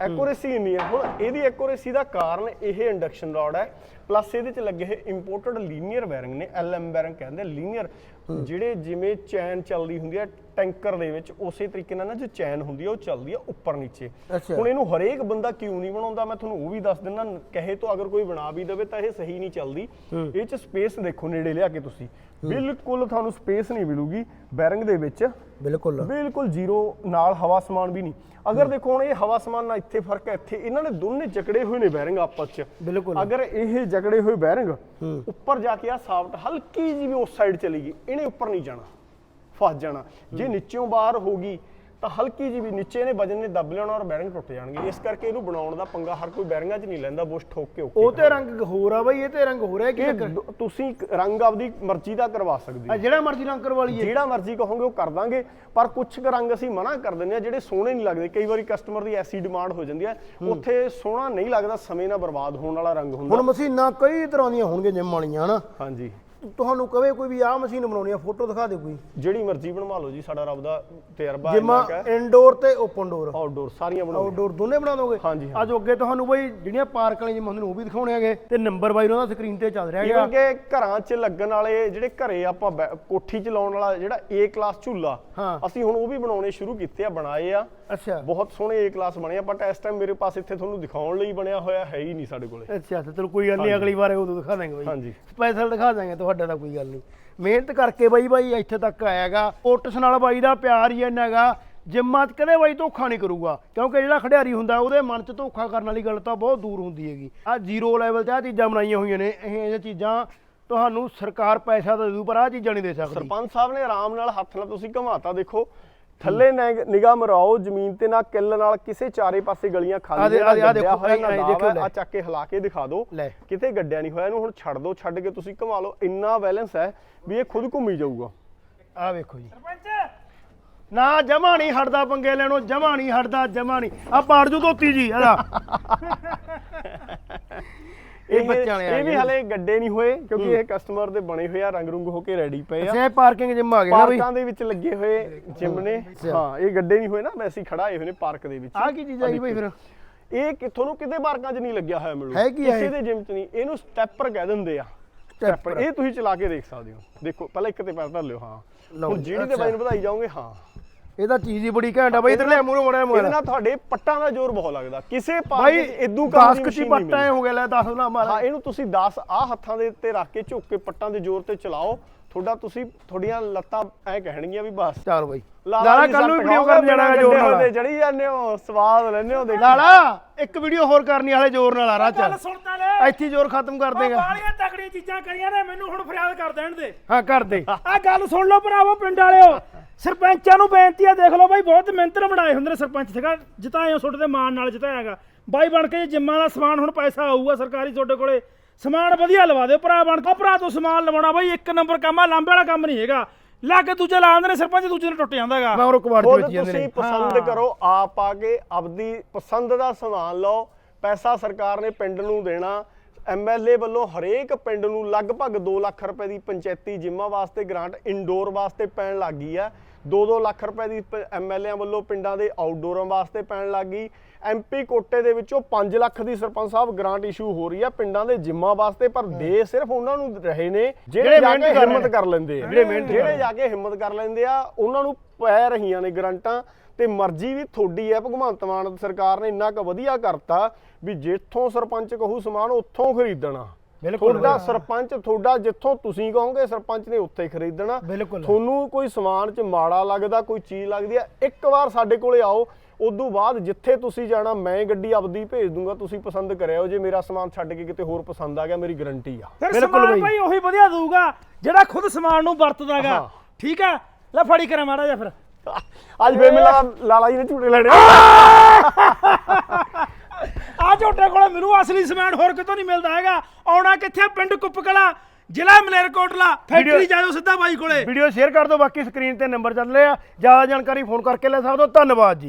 Speaker 2: ਐਕੂਰੇਸੀ ਇੰਨੀ ਹੈ। ਹੁਣ ਇਹਦੀ ਐਕੂਰੇਸੀ ਦਾ ਕਾਰਨ ਇਹ ਇੰਡਕਸ਼ਨ ਰੋਡ ਹੈ ਪਲੱਸ ਇਹਦੇ ਚ ਲੱਗੇ ਹੋਏ ਇੰਪੋਰਟਡ ਲੀਨੀਅਰ ਬੈਰਿੰਗ ਨੇ ਐਲਐਮ ਬੈਰਿੰਗ ਕਹਿੰਦੇ ਲੀਨੀਅਰ ਜਿਹੜੇ ਜਿਵੇਂ ਚੈਨ ਚੱਲਦੀ ਹੁੰਦੀ ਹੈ ਟੈਂਕਰ ਦੇ ਵਿੱਚ ਉਸੇ ਤਰੀਕੇ ਨਾਲ ਨਾ ਜੋ ਚੈਨ ਹੁੰਦੀ ਹੈ ਉਹ ਚੱਲਦੀ ਹੈ ਉੱਪਰ ਨੀਚੇ।
Speaker 1: ਅੱਛਾ।
Speaker 2: ਹੁਣ ਇਹਨੂੰ ਹਰੇਕ ਬੰਦਾ ਕਿਉਂ ਨਹੀਂ ਬਣਾਉਂਦਾ? ਮੈਂ ਤੁਹਾਨੂੰ ਉਹ ਵੀ ਦੱਸ ਦਿੰਦਾ ਕਹੇ ਤੋਂ ਅਗਰ ਕੋਈ ਬਣਾ ਵੀ ਦੇਵੇ ਤਾਂ ਇਹ ਸਹੀ ਨਹੀਂ ਚੱਲਦੀ। ਇਹ ਚ ਸਪੇਸ ਦੇਖੋ ਨੇੜੇ ਲਿਆ ਕੇ ਤੁਸੀਂ। ਬਿਲਕੁਲ ਤੁਹਾਨੂੰ ਸਪੇਸ ਨਹੀਂ ਮਿਲੂਗੀ ਬੈਰਿੰਗ ਦੇ ਵਿੱਚ।
Speaker 1: ਬਿਲਕੁਲ।
Speaker 2: ਬਿਲਕੁਲ ਜ਼ੀਰੋ ਨਾਲ ਹਵਾ ਸਮਾਨ ਵੀ ਨਹੀਂ। ਅਗਰ ਦੇਖੋ ਹੁਣ ਇਹ ਹਵਾ ਸਮਾਨ ਨਾਲ ਇੱਥੇ ਫ਼ਰਕ ਹੈ ਇੱਥੇ ਇਹਨਾਂ ਨੇ ਦੋਨੇ ਜਕੜੇ ਹੋਏ ਨੇ ਬੈਰਿੰਗ ਆਪਸ ਚ।
Speaker 1: ਬਿਲਕੁਲ।
Speaker 2: ਅਗਰ ਇਹ ਜਕੜੇ ਹੋਏ ਬੈਰਿੰਗ ਉੱਪਰ ਜਾ ਕੇ ਆ ਸਾਫਟ ਹਲਕੀ ਜਿਹੀ ਵੀ ਉਸ ਸਾਈਡ ਚਲੀ ਗਈ ਇਹਨੇ ਉੱਪਰ ਨਹੀਂ ਜਾਣਾ। ਫਸ ਜਾਣਾ। ਜੇ ਨੀਚੋਂ ਬਾਹਰ ਹੋਗੀ ਤਾਂ ਹਲਕੀ ਜਿਹੀ ਵੀ ਨੀਚੇ ਨੇ ਵਜਨ ਨੇ ਦੱਬ ਲੈਣਾ ਔਰ ਬੈਰਿੰਗ ਟੁੱਟ ਜਾਣਗੇ। ਇਸ ਕਰਕੇ ਇਹਨੂੰ ਬਣਾਉਣ ਦਾ ਪੰਗਾ ਹਰ ਕੋਈ ਬੈਰਿੰਗਾਂ 'ਚ ਨਹੀਂ ਲੈਂਦਾ ਬੁਸ਼ ਠੋਕ ਕੇ ਓਕੇ
Speaker 1: ਉਹ ਤੇ ਰੰਗ ਹੋਰ ਆ ਬਈ ਇਹ ਤੇ ਰੰਗ ਹੈ ਕੀ
Speaker 2: ਇਹ
Speaker 1: ਚੱਕਰ?
Speaker 2: ਦ- ਤੁਸੀਂ ਰੰਗ ਆਪਦੀ ਮਰਜ਼ੀ ਦਾ ਕਰਵਾ ਸਕਦੇ ਹੋ।
Speaker 1: ਆ ਜਿਹੜਾ ਮਰਜ਼ੀ ਰੰਗ ਕਰਵਾ ਲਈਏ।
Speaker 2: ਜਿਹੜਾ ਮਰਜ਼ੀ ਕਹੋਗੇ ਉਹ ਕਰ ਦਾਂਗੇ ਪਰ ਕੁਝ ਕੁ ਰੰਗ ਅਸੀਂ ਮਨਾ ਕਰ ਦਿੰਦੇ ਆ ਜਿਹੜੇ ਸੋਹਣੇ ਨਹੀਂ ਲੱਗਦੇ। ਕਈ ਵਾਰੀ ਕਸਟਮਰ ਦੀ ਐਸੀ ਡਿਮਾਂਡ ਹੋ ਜਾਂਦੀ ਹੈ। ਉੱਥੇ ਸੋਹਣਾ ਨਹੀਂ ਲੱਗਦਾ ਸਮੇਂ ਨਾਲ ਬਰਬਾਦ ਹੋਣ ਵਾਲਾ ਰੰਗ ਹੁੰਦਾ।
Speaker 1: ਹੁਣ ਮਸ਼ੀਨਾਂ ਕਈ ਤਰ੍ਹਾਂ ਦੀਆਂ ਹੋਣਗੀਆਂ ਜਿੰਮ ਵਾਲੀਆਂ ਹਨਾ?
Speaker 2: ਹਾਂਜੀ।
Speaker 1: ਤੁਹਾਨੂੰ ਕਵੇ ਕੋਈ ਵੀ ਆਹ ਮਸ਼ੀਨ ਬਣਾਉਣੀ ਆ ਫੋਟੋ ਦਿਖਾ ਦੇ ਕੋਈ।
Speaker 2: ਜਿਹੜੀ ਮਰਜ਼ੀ ਬਣਵਾ ਲਓ ਜੀ ਸਾਡਾ ਰੱਬ ਦਾ ਤਜਰਬਾ
Speaker 1: ਜਿੰਮਾ
Speaker 2: ਇੰਨਾ ਹੈ।
Speaker 1: ਇਨਡੋਰ ਤੇ ਓਪਨ ਡੋਰ
Speaker 2: ਆਊਟਡੋਰ ਸਾਰੀਆਂ ਬਣਾਓ
Speaker 1: ਆਊਟਡੋਰ ਦੋਨੇ ਬਣਾ ਦੋਗੇ?
Speaker 2: ਹਾਂਜੀ, ਹਾਂ।
Speaker 1: ਅੱਜ ਅੱਗੇ ਤੁਹਾਨੂੰ ਬਈ ਜਿਹੜੀਆਂ ਪਾਰਕ ਵਾਲੀਆਂ ਜਿੰਮਾਂ ਤੁਹਾਨੂੰ ਉਹ ਵੀ ਦਿਖਾਉਣੇ ਹੈਗੇ ਤੇ ਨੰਬਰ ਬਾਈ ਉਹਨਾਂ ਦਾ ਸਕਰੀਨ ਤੇ ਚੱਲ ਰਿਹਾ ਹੈਗਾ।
Speaker 2: ਇਵਨ ਕਿ ਘਰਾਂ 'ਚ ਲੱਗਣ ਵਾਲੇ ਜਿਹੜੇ ਘਰੇ ਆਪਾਂ ਬੈ- ਕੋਠੀ 'ਚ ਲਾਉਣ ਵਾਲਾ ਜਿਹੜਾ A ਕਲਾਸ ਝੂਲਾ
Speaker 1: ਹਾਂ।
Speaker 2: ਅਸੀਂ ਹੁਣ ਉਹ ਵੀ ਬਣਾਉਣੇ ਸ਼ੁਰੂ ਕੀਤੇ ਆ ਬਣਾਏ ਆ।
Speaker 1: ਅੱਛਾ।
Speaker 2: ਬਹੁਤ ਸੋਹਣੇ A ਕਲਾਸ ਬਣੇ ਆ ਬਟ ਇਸ ਟਾਈਮ ਮੇਰੇ ਪਾਸ ਇੱਥੇ ਤੁਹਾਨੂੰ ਦਿਖਾਉਣ ਲਈ ਬਣਿਆ ਹੋਇਆ ਹੈ ਹੀ ਨਹੀਂ ਸਾਡੇ ਕੋਲੇ।
Speaker 1: ਅੱਛਾ ਤੇ ਚਲੋ ਕੋਈ ਗੱਲ ਨਹੀਂ ਅਗਲੀ ਵਾਰ ਉਦੋਂ ਦਿਖਾ ਦਾਂਗੇ ਬਾਈ।
Speaker 2: ਹਾਂਜੀ।
Speaker 1: ਸਪੈਸ਼ਲ ਦਿਖਾ ਦਾਂਗੇ ਤੁਹਾਡਾ ਤਾਂ ਕੋਈ ਗੱਲ ਨਹੀਂ। ਮਿਹਨਤ ਕਰਕੇ ਬਾਈ ਬਾਈ ਇੱਥੇ ਤੱਕ ਆਇਆਗਾ। ਓਟਸ ਨਾਲ ਬਾਈ ਦਾ ਪਿਆਰ ਹੀ ਇੰਨਾ ਹੈਗਾ। ਜਿੰਮਾਂ 'ਚ ਕਦੇ ਬਾਈ ਧੋਖਾ ਨਹੀਂ ਕਰੂਗਾ। ਕਿਉਂਕਿ ਜਿਹੜਾ ਖਿਡਾਰੀ ਹੁੰਦਾ, ਉਹਦੇ ਮਨ 'ਚ ਧੋਖਾ ਕਰਨ ਵਾਲੀ ਗੱਲ ਤਾਂ ਬਹੁਤ ਦੂਰ ਹੁੰਦੀ ਹੈਗੀ। ਆ ਜ਼ੀਰੋ ਲੈਵਲ 'ਤੇ ਆ ਚੀਜ਼ਾਂ ਬਣਾਈਆਂ ਹੋਈਆਂ ਨੇ। ਇਹ ਇਹ ਚੀਜ਼ਾਂ ਤੁਹਾਨੂੰ ਸਰਕਾਰ ਪੈਸਾ ਦੇ ਦੂ, ਪਰ ਆ ਚੀਜ਼ਾਂ ਨਹੀਂ ਦੇ ਸਕਦੀ।
Speaker 2: ਸਰਪੰਚ ਸਾਹਿਬ ਨੇ ਆਰਾਮ ਨਾਲ ਹੱਥ ਨਾਲ ਤੁਸੀਂ ਘਮਾਤਾ ਦੇਖੋ। ਥੱਲੇ ਨਿਗਾਹ ਮਰਾਓ ਜ਼ਮੀਨ ਤੇ ਨਾ ਕਿੱਲ ਨਾਲ ਕਿਸੇ ਚਾਰੇ ਪਾਸੇ ਗਲੀਆਂ ਖਾਲੀ
Speaker 1: ਆਹ
Speaker 2: ਗੱਡਿਆ
Speaker 1: ਦੇਖੋ। ਆਹ
Speaker 2: ਚੱਕ ਕੇ ਹਿਲਾ ਕੇ ਦਿਖਾ ਦਿਓ। ਕਿਤੇ ਗੱਡਿਆ ਨਹੀਂ ਹੋਇਆ ਇਹਨੂੰ ਹੁਣ ਛੱਡ ਦਿਓ ਛੱਡ ਕੇ ਤੁਸੀਂ ਘੁਮਾ ਲਓ। ਇੰਨਾ ਬੈਲੈਂਸ ਹੈ ਵੀ ਇਹ ਖੁਦ ਘੁੰਮੀ ਜਾਊਗਾ।
Speaker 1: ਆ ਵੇਖੋ ਜੀ। ਨਾ ਜਮਾ ਨਹੀਂ ਹਟਦਾ ਪੰਗੇ ਲੈਣੋਂ ਜਮਾ ਨਹੀਂ ਹਟਦਾ ਜਮਾ ਨਹੀਂ। ਆ ਪਾੜ ਜੂ ਧੋਤੀ ਜੀ ਇਹਦਾ। ਇਹ ਬੱਚਿਆਂ ਵਾਲੇ
Speaker 2: ਇਹ ਵੀ। ਹਲੇ ਗੱਡੇ ਨਹੀਂ ਹੋਏ ਕਿਉਂਕਿ ਇਹ ਕਸਟਮਰ ਦੇ ਬਣੇ ਹੋਏ ਆ ਰੰਗ ਰੁੰਗ ਹੋ ਕੇ ਰੈਡੀ ਪਏ ਆ।
Speaker 1: ਸੇ ਪਾਰਕਿੰਗ ਜਿਮ ਆ ਗਏ ਨਾ ਬਈ
Speaker 2: ਪਾਰਕਾਂ ਦੇ ਵਿੱਚ ਲੱਗੇ ਹੋਏ ਜਿਮ ਨੇ। ਹਾਂ ਇਹ ਗੱਡੇ ਨਹੀਂ ਹੋਏ ਨਾ ਵੈਸੇ ਹੀ ਖੜਾ ਹੋਏ ਹੋਏ ਨੇ ਪਾਰਕ ਦੇ ਵਿੱਚ।
Speaker 1: ਆ ਕੀ ਚੀਜ਼ ਆਈ ਬਈ ਫਿਰ?
Speaker 2: ਇਹ ਕਿ ਤੁਹਾਨੂੰ ਕਿਤੇ ਪਾਰਕਾਂ 'ਚ ਨਹੀਂ ਲੱਗਿਆ ਹੋਇਆ ਮਿਲੂ ਕਿਸੇ? ਦੇ ਜਿਮ 'ਚ ਨਹੀਂ। ਇਹਨੂੰ ਸਟੈਪਰ ਕਹਿ ਦਿੰਦੇ ਆ। ਸਟੈਪਰ ਇਹ ਤੁਸੀਂ ਚਲਾ ਕੇ ਦੇਖ ਸਕਦੇ ਹੋ। ਦੇਖੋ ਪਹਿਲਾਂ ਇੱਕ ਤੇ ਪੈਰ ਧਰ ਲਿਓ ਹਾਂ। ਹੁਣ ਜਿਹੜੀ ਤੇ। ਵਜਨ ਵਧਾਈ ਜਾਓਗੇ ਹਾਂ।
Speaker 1: ਇਹਦਾ ਚੀਜ਼ ਹੀ ਬੜੀ ਘੈਂਟ ਆ ਬਈ ਇਧਰ ਲੈ ਮੂਹਰੋਂ ਮੜਿਆ
Speaker 2: ਇਹਦੇ ਨਾਲ ਤੁਹਾਡੇ ਪੱਟਾਂ ਦਾ ਜ਼ੋਰ ਬਹੁਤ ਲੱਗਦਾ। ਕਿਸੇ 'ਚ ਇਦੋਂ ਕੰਮ
Speaker 1: 10
Speaker 2: ਦੀ ਮਸ਼ੀਨ ਨਹੀਂ
Speaker 1: ਪੱਟਾਂ। ਹੋ ਗਿਆ ਲੈ 10 ਨਾ ਮਾਰ।
Speaker 2: ਹਾਂ ਇਹਨੂੰ ਤੁਸੀਂ 10 ਆ ਹੱਥਾਂ ਦੇ ਉੱਤੇ ਰੱਖ ਕੇ ਝੁੱਕ ਕੇ ਪੱਟਾਂ ਦੇ ਜ਼ੋਰ ਤੇ ਚਲਾਓ। ਤੁਹਾਡਾ ਤੁਸੀਂ ਤੁਹਾਡੀਆਂ ਲੱਤਾਂ ਐ ਕਹਿਣਗੀਆਂ ਵੀ ਬਸ।
Speaker 1: ਚੱਲ ਬਈ।
Speaker 2: ਲਾਲਾ
Speaker 1: ਕੱਲ ਨੂੰ ਵੀਡੀਓ ਕਰਨ ਜਾਣਾ
Speaker 2: ਬਿਨਾਂ
Speaker 1: ਜੋਰ ਨਾਲ।
Speaker 2: ਤੇ ਚੜੀ ਜਾਂਦੇ ਹੋ ਸਵਾਦ ਲੈਂਦੇ ਹੋ ਦੇਖ।
Speaker 1: ਲਾਲਾ ਇੱਕ ਵੀਡੀਓ ਹੋਰ ਕਰਨੀ ਵਾਲੇ ਜ਼ੋਰ ਨਾਲ ਆ ਰਾ ਚੱਲ।
Speaker 3: ਸੁਣਦਾ ਲੈ।
Speaker 1: ਇੱਥੇ ਹੀ ਜ਼ੋਰ ਖਤਮ ਕਰ ਦੇਗਾ।
Speaker 3: ਬਾਲੀਆਂ ਤਕੜੀਆਂ ਚੀਜ਼ਾਂ ਕਰੀਆਂ ਨੇ ਮੈਨੂੰ ਹੁਣ ਫਰਿਆਦ ਕਰ ਦੇਣ ਦੇ।
Speaker 1: ਹਾਂ ਕਰ ਦੇ।
Speaker 3: ਆ ਗੱਲ ਸੁਣ ਲਓ ਭਰਾਵੋ ਪਿੰਡ ਵਾਲਿਓ। ਸਰਪੰਚਾਂ ਨੂੰ ਬੇਨਤੀ ਆ ਦੇਖ ਲਓ ਬਾਈ ਬਹੁਤ ਮਿਹਨਤ ਨਾਲ ਬਣਾਏ ਹੁੰਦੇ ਨੇ ਸਰਪੰਚ ਸੀਗਾ ਜਿਤਾਏ ਹੋ ਤੁਹਾਡੇ ਦੇ ਮਾਣ ਨਾਲ ਜਿਤਾਇਆਗਾ। ਬਾਈ ਬਣ ਕੇ ਜਿੰਮਾਂ ਦਾ ਸਮਾਨ ਹੁਣ ਪੈਸਾ ਆਊਗਾ ਸਰਕਾਰੀ ਤੁਹਾਡੇ ਕੋਲੇ। ਸਮਾਨ ਵਧੀਆ ਲਵਾ ਦਿਓ ਭਰਾ ਬਣ ਕੇ ਭਰਾ ਤੋਂ ਸਮਾਨ ਲਵਾਉਣਾ ਬਾਈ ਇੱਕ ਨੰਬਰ ਕੰਮ ਆ ਲਾਂਬੇ ਵਾਲਾ ਕੰਮ ਨਹੀਂ ਹੈਗਾ। ਲਾ ਕੇ ਦੂਜੇ ਲਾ ਦਿੰਦੇ ਨੇ ਸਰਪੰਚ ਦੂਜੇ ਨੂੰ ਟੁੱਟ ਜਾਂਦਾਗਾ
Speaker 1: ਮੈਂ ਉਹ ਕਵਾੜ ਵਿੱਚ ਜਾਂਦੇ
Speaker 2: ਤੁਸੀਂ
Speaker 1: ਨੇ
Speaker 2: ਪਸੰਦ ਕਰੋ ਆਪ ਆ ਕੇ ਆਪਦੀ ਪਸੰਦ ਦਾ ਸਮਾਨ ਲਓ। ਪੈਸਾ ਸਰਕਾਰ ਨੇ ਪਿੰਡ ਨੂੰ ਦੇਣਾ। ਐਮਐਲਏ ਵੱਲੋਂ ਹਰੇਕ ਪਿੰਡ ਨੂੰ ਲਗਭਗ 2 ਲੱਖ ਰੁਪਏ ਦੀ ਪੰਚਾਇਤੀ ਜਿੰਮਾਂ ਵਾਸਤੇ ਗ੍ਰਾਂਟ ਇਨਡੋਰ ਵਾਸਤੇ ਪੈਣ ਲੱਗ ਆ 2-2 ਲੱਖ ਰੁਪਏ ਦੀ ਐਮਐਲਏਆਂ ਵੱਲੋਂ ਪਿੰਡਾਂ ਦੇ ਆਊਟਡੋਰਾਂ ਵਾਸਤੇ ਪੈਣ ਲੱਗ ਐਮਪੀ ਕੋਟੇ ਦੇ ਵਿੱਚੋਂ 5 ਲੱਖ ਦੀ ਸਰਪੰਚ ਸਾਹਿਬ ਗ੍ਰਾਂਟ ਇਸ਼ੂ ਹੋ ਰਹੀ ਆ ਪਿੰਡਾਂ ਦੇ ਜਿੰਮਾਂ ਵਾਸਤੇ ਪਰ ਦੇ ਸਿਰਫ ਉਹਨਾਂ ਨੂੰ ਰਹੇ ਨੇ ਜਿਹੜੇ ਜਾ ਕੇ ਹਿੰਮਤ। ਕਰ ਲੈਂਦੇ ਆ।
Speaker 1: ਜਿਹੜੇ
Speaker 2: ਜਾ ਕੇ ਹਿੰਮਤ ਕਰ ਲੈਂਦੇ ਆ ਉਹਨਾਂ ਨੂੰ ਪੈ ਰਹੀਆਂ ਨੇ ਗਰੰਟਾਂ। ਤੇ ਮਰਜ਼ੀ ਵੀ ਤੁਹਾਡੀ ਹੈ। ਭਗਵੰਤ ਮਾਨ ਸਰਕਾਰ ਨੇ ਇੰਨਾ ਕੁ ਵਧੀਆ ਕਰਤਾ ਵੀ ਜਿੱਥੋਂ ਸਰਪੰਚ ਕਹੂ ਸਮਾਨ ਉੱਥੋਂ ਖਰੀਦਣਾ।
Speaker 1: ਬਿਲਕੁਲ।
Speaker 2: ਤੁਹਾਡਾ ਸਰਪੰਚ ਤੁਹਾਡਾ ਜਿੱਥੋਂ ਤੁਸੀਂ ਕਹੋਗੇ ਸਰਪੰਚ ਨੇ ਉੱਥੇ ਖਰੀਦਣਾ। ਤੁਹਾਨੂੰ ਕੋਈ ਸਮਾਨ 'ਚ ਮਾੜਾ ਲੱਗਦਾ ਕੋਈ ਚੀਜ਼ ਲੱਗਦੀ ਆ ਇੱਕ ਵਾਰ ਸਾਡੇ ਕੋਲੇ ਆਓ ਉਦੋਂ ਬਾਅਦ ਜਿੱਥੇ ਤੁਸੀਂ ਜਾਣਾ ਮੈਂ ਗੱਡੀ ਆਪਦੀ ਭੇਜ ਦੂੰਗਾ ਤੁਸੀਂ ਪਸੰਦ ਕਰਿਓ ਜੇ ਮੇਰਾ ਸਮਾਨ ਛੱਡ ਕੇ ਕਿਤੇ ਹੋਰ ਪਸੰਦ ਆ ਗਿਆ ਮੇਰੀ ਗਾਰੰਟੀ ਆ।
Speaker 1: ਬਿਲਕੁਲ।
Speaker 3: ਭਾਈ ਉਹੀ ਵਧੀਆ ਦਊਗਾ ਜਿਹੜਾ ਖੁਦ ਸਮਾਨ ਨੂੰ ਵਰਤਦਾਗਾ। ਠੀਕ ਹੈ ਲੈ ਫੜੀ ਕਰਾਂ ਮਾੜਾ ਜਿਹਾ ਫਿਰ।
Speaker 2: ਅੱਜ ਫੇਰ ਮਿਲਾ ਲਾਲਾ ਜੀ ਨੇ ਝੂਟੇ ਲੈਣੇ
Speaker 3: ਆ। [LAUGHS] ਝੋਟੇ ਕੋਲੇ ਮੈਨੂੰ ਅਸਲੀ ਸਮਾਨ ਹੋਰ ਕਿਤੋਂ ਨਹੀਂ ਮਿਲਦਾ ਹੈਗਾ। ਆਉਣਾ ਕਿੱਥੇ? ਪਿੰਡ ਕੁੱਪਕਲਾ ਜ਼ਿਲ੍ਹਾ ਮਲੇਰਕੋਟਲਾ ਫੈਕਟਰੀ ਜਾਇਓ ਸਿੱਧਾ ਬਾਈ ਕੋਲੇ।
Speaker 1: ਵੀਡੀਓ ਸ਼ੇਅਰ ਕਰ ਦਿਓ ਬਾਕੀ ਸਕਰੀਨ ਤੇ ਨੰਬਰ ਚੱਲ ਰਿਹਾ। ਜ਼ਿਆਦਾ ਜਾਣਕਾਰੀ ਫੋਨ ਕਰਕੇ ਲੈ ਸਕਦੇ ਹੋ। ਧੰਨਵਾਦ ਜੀ।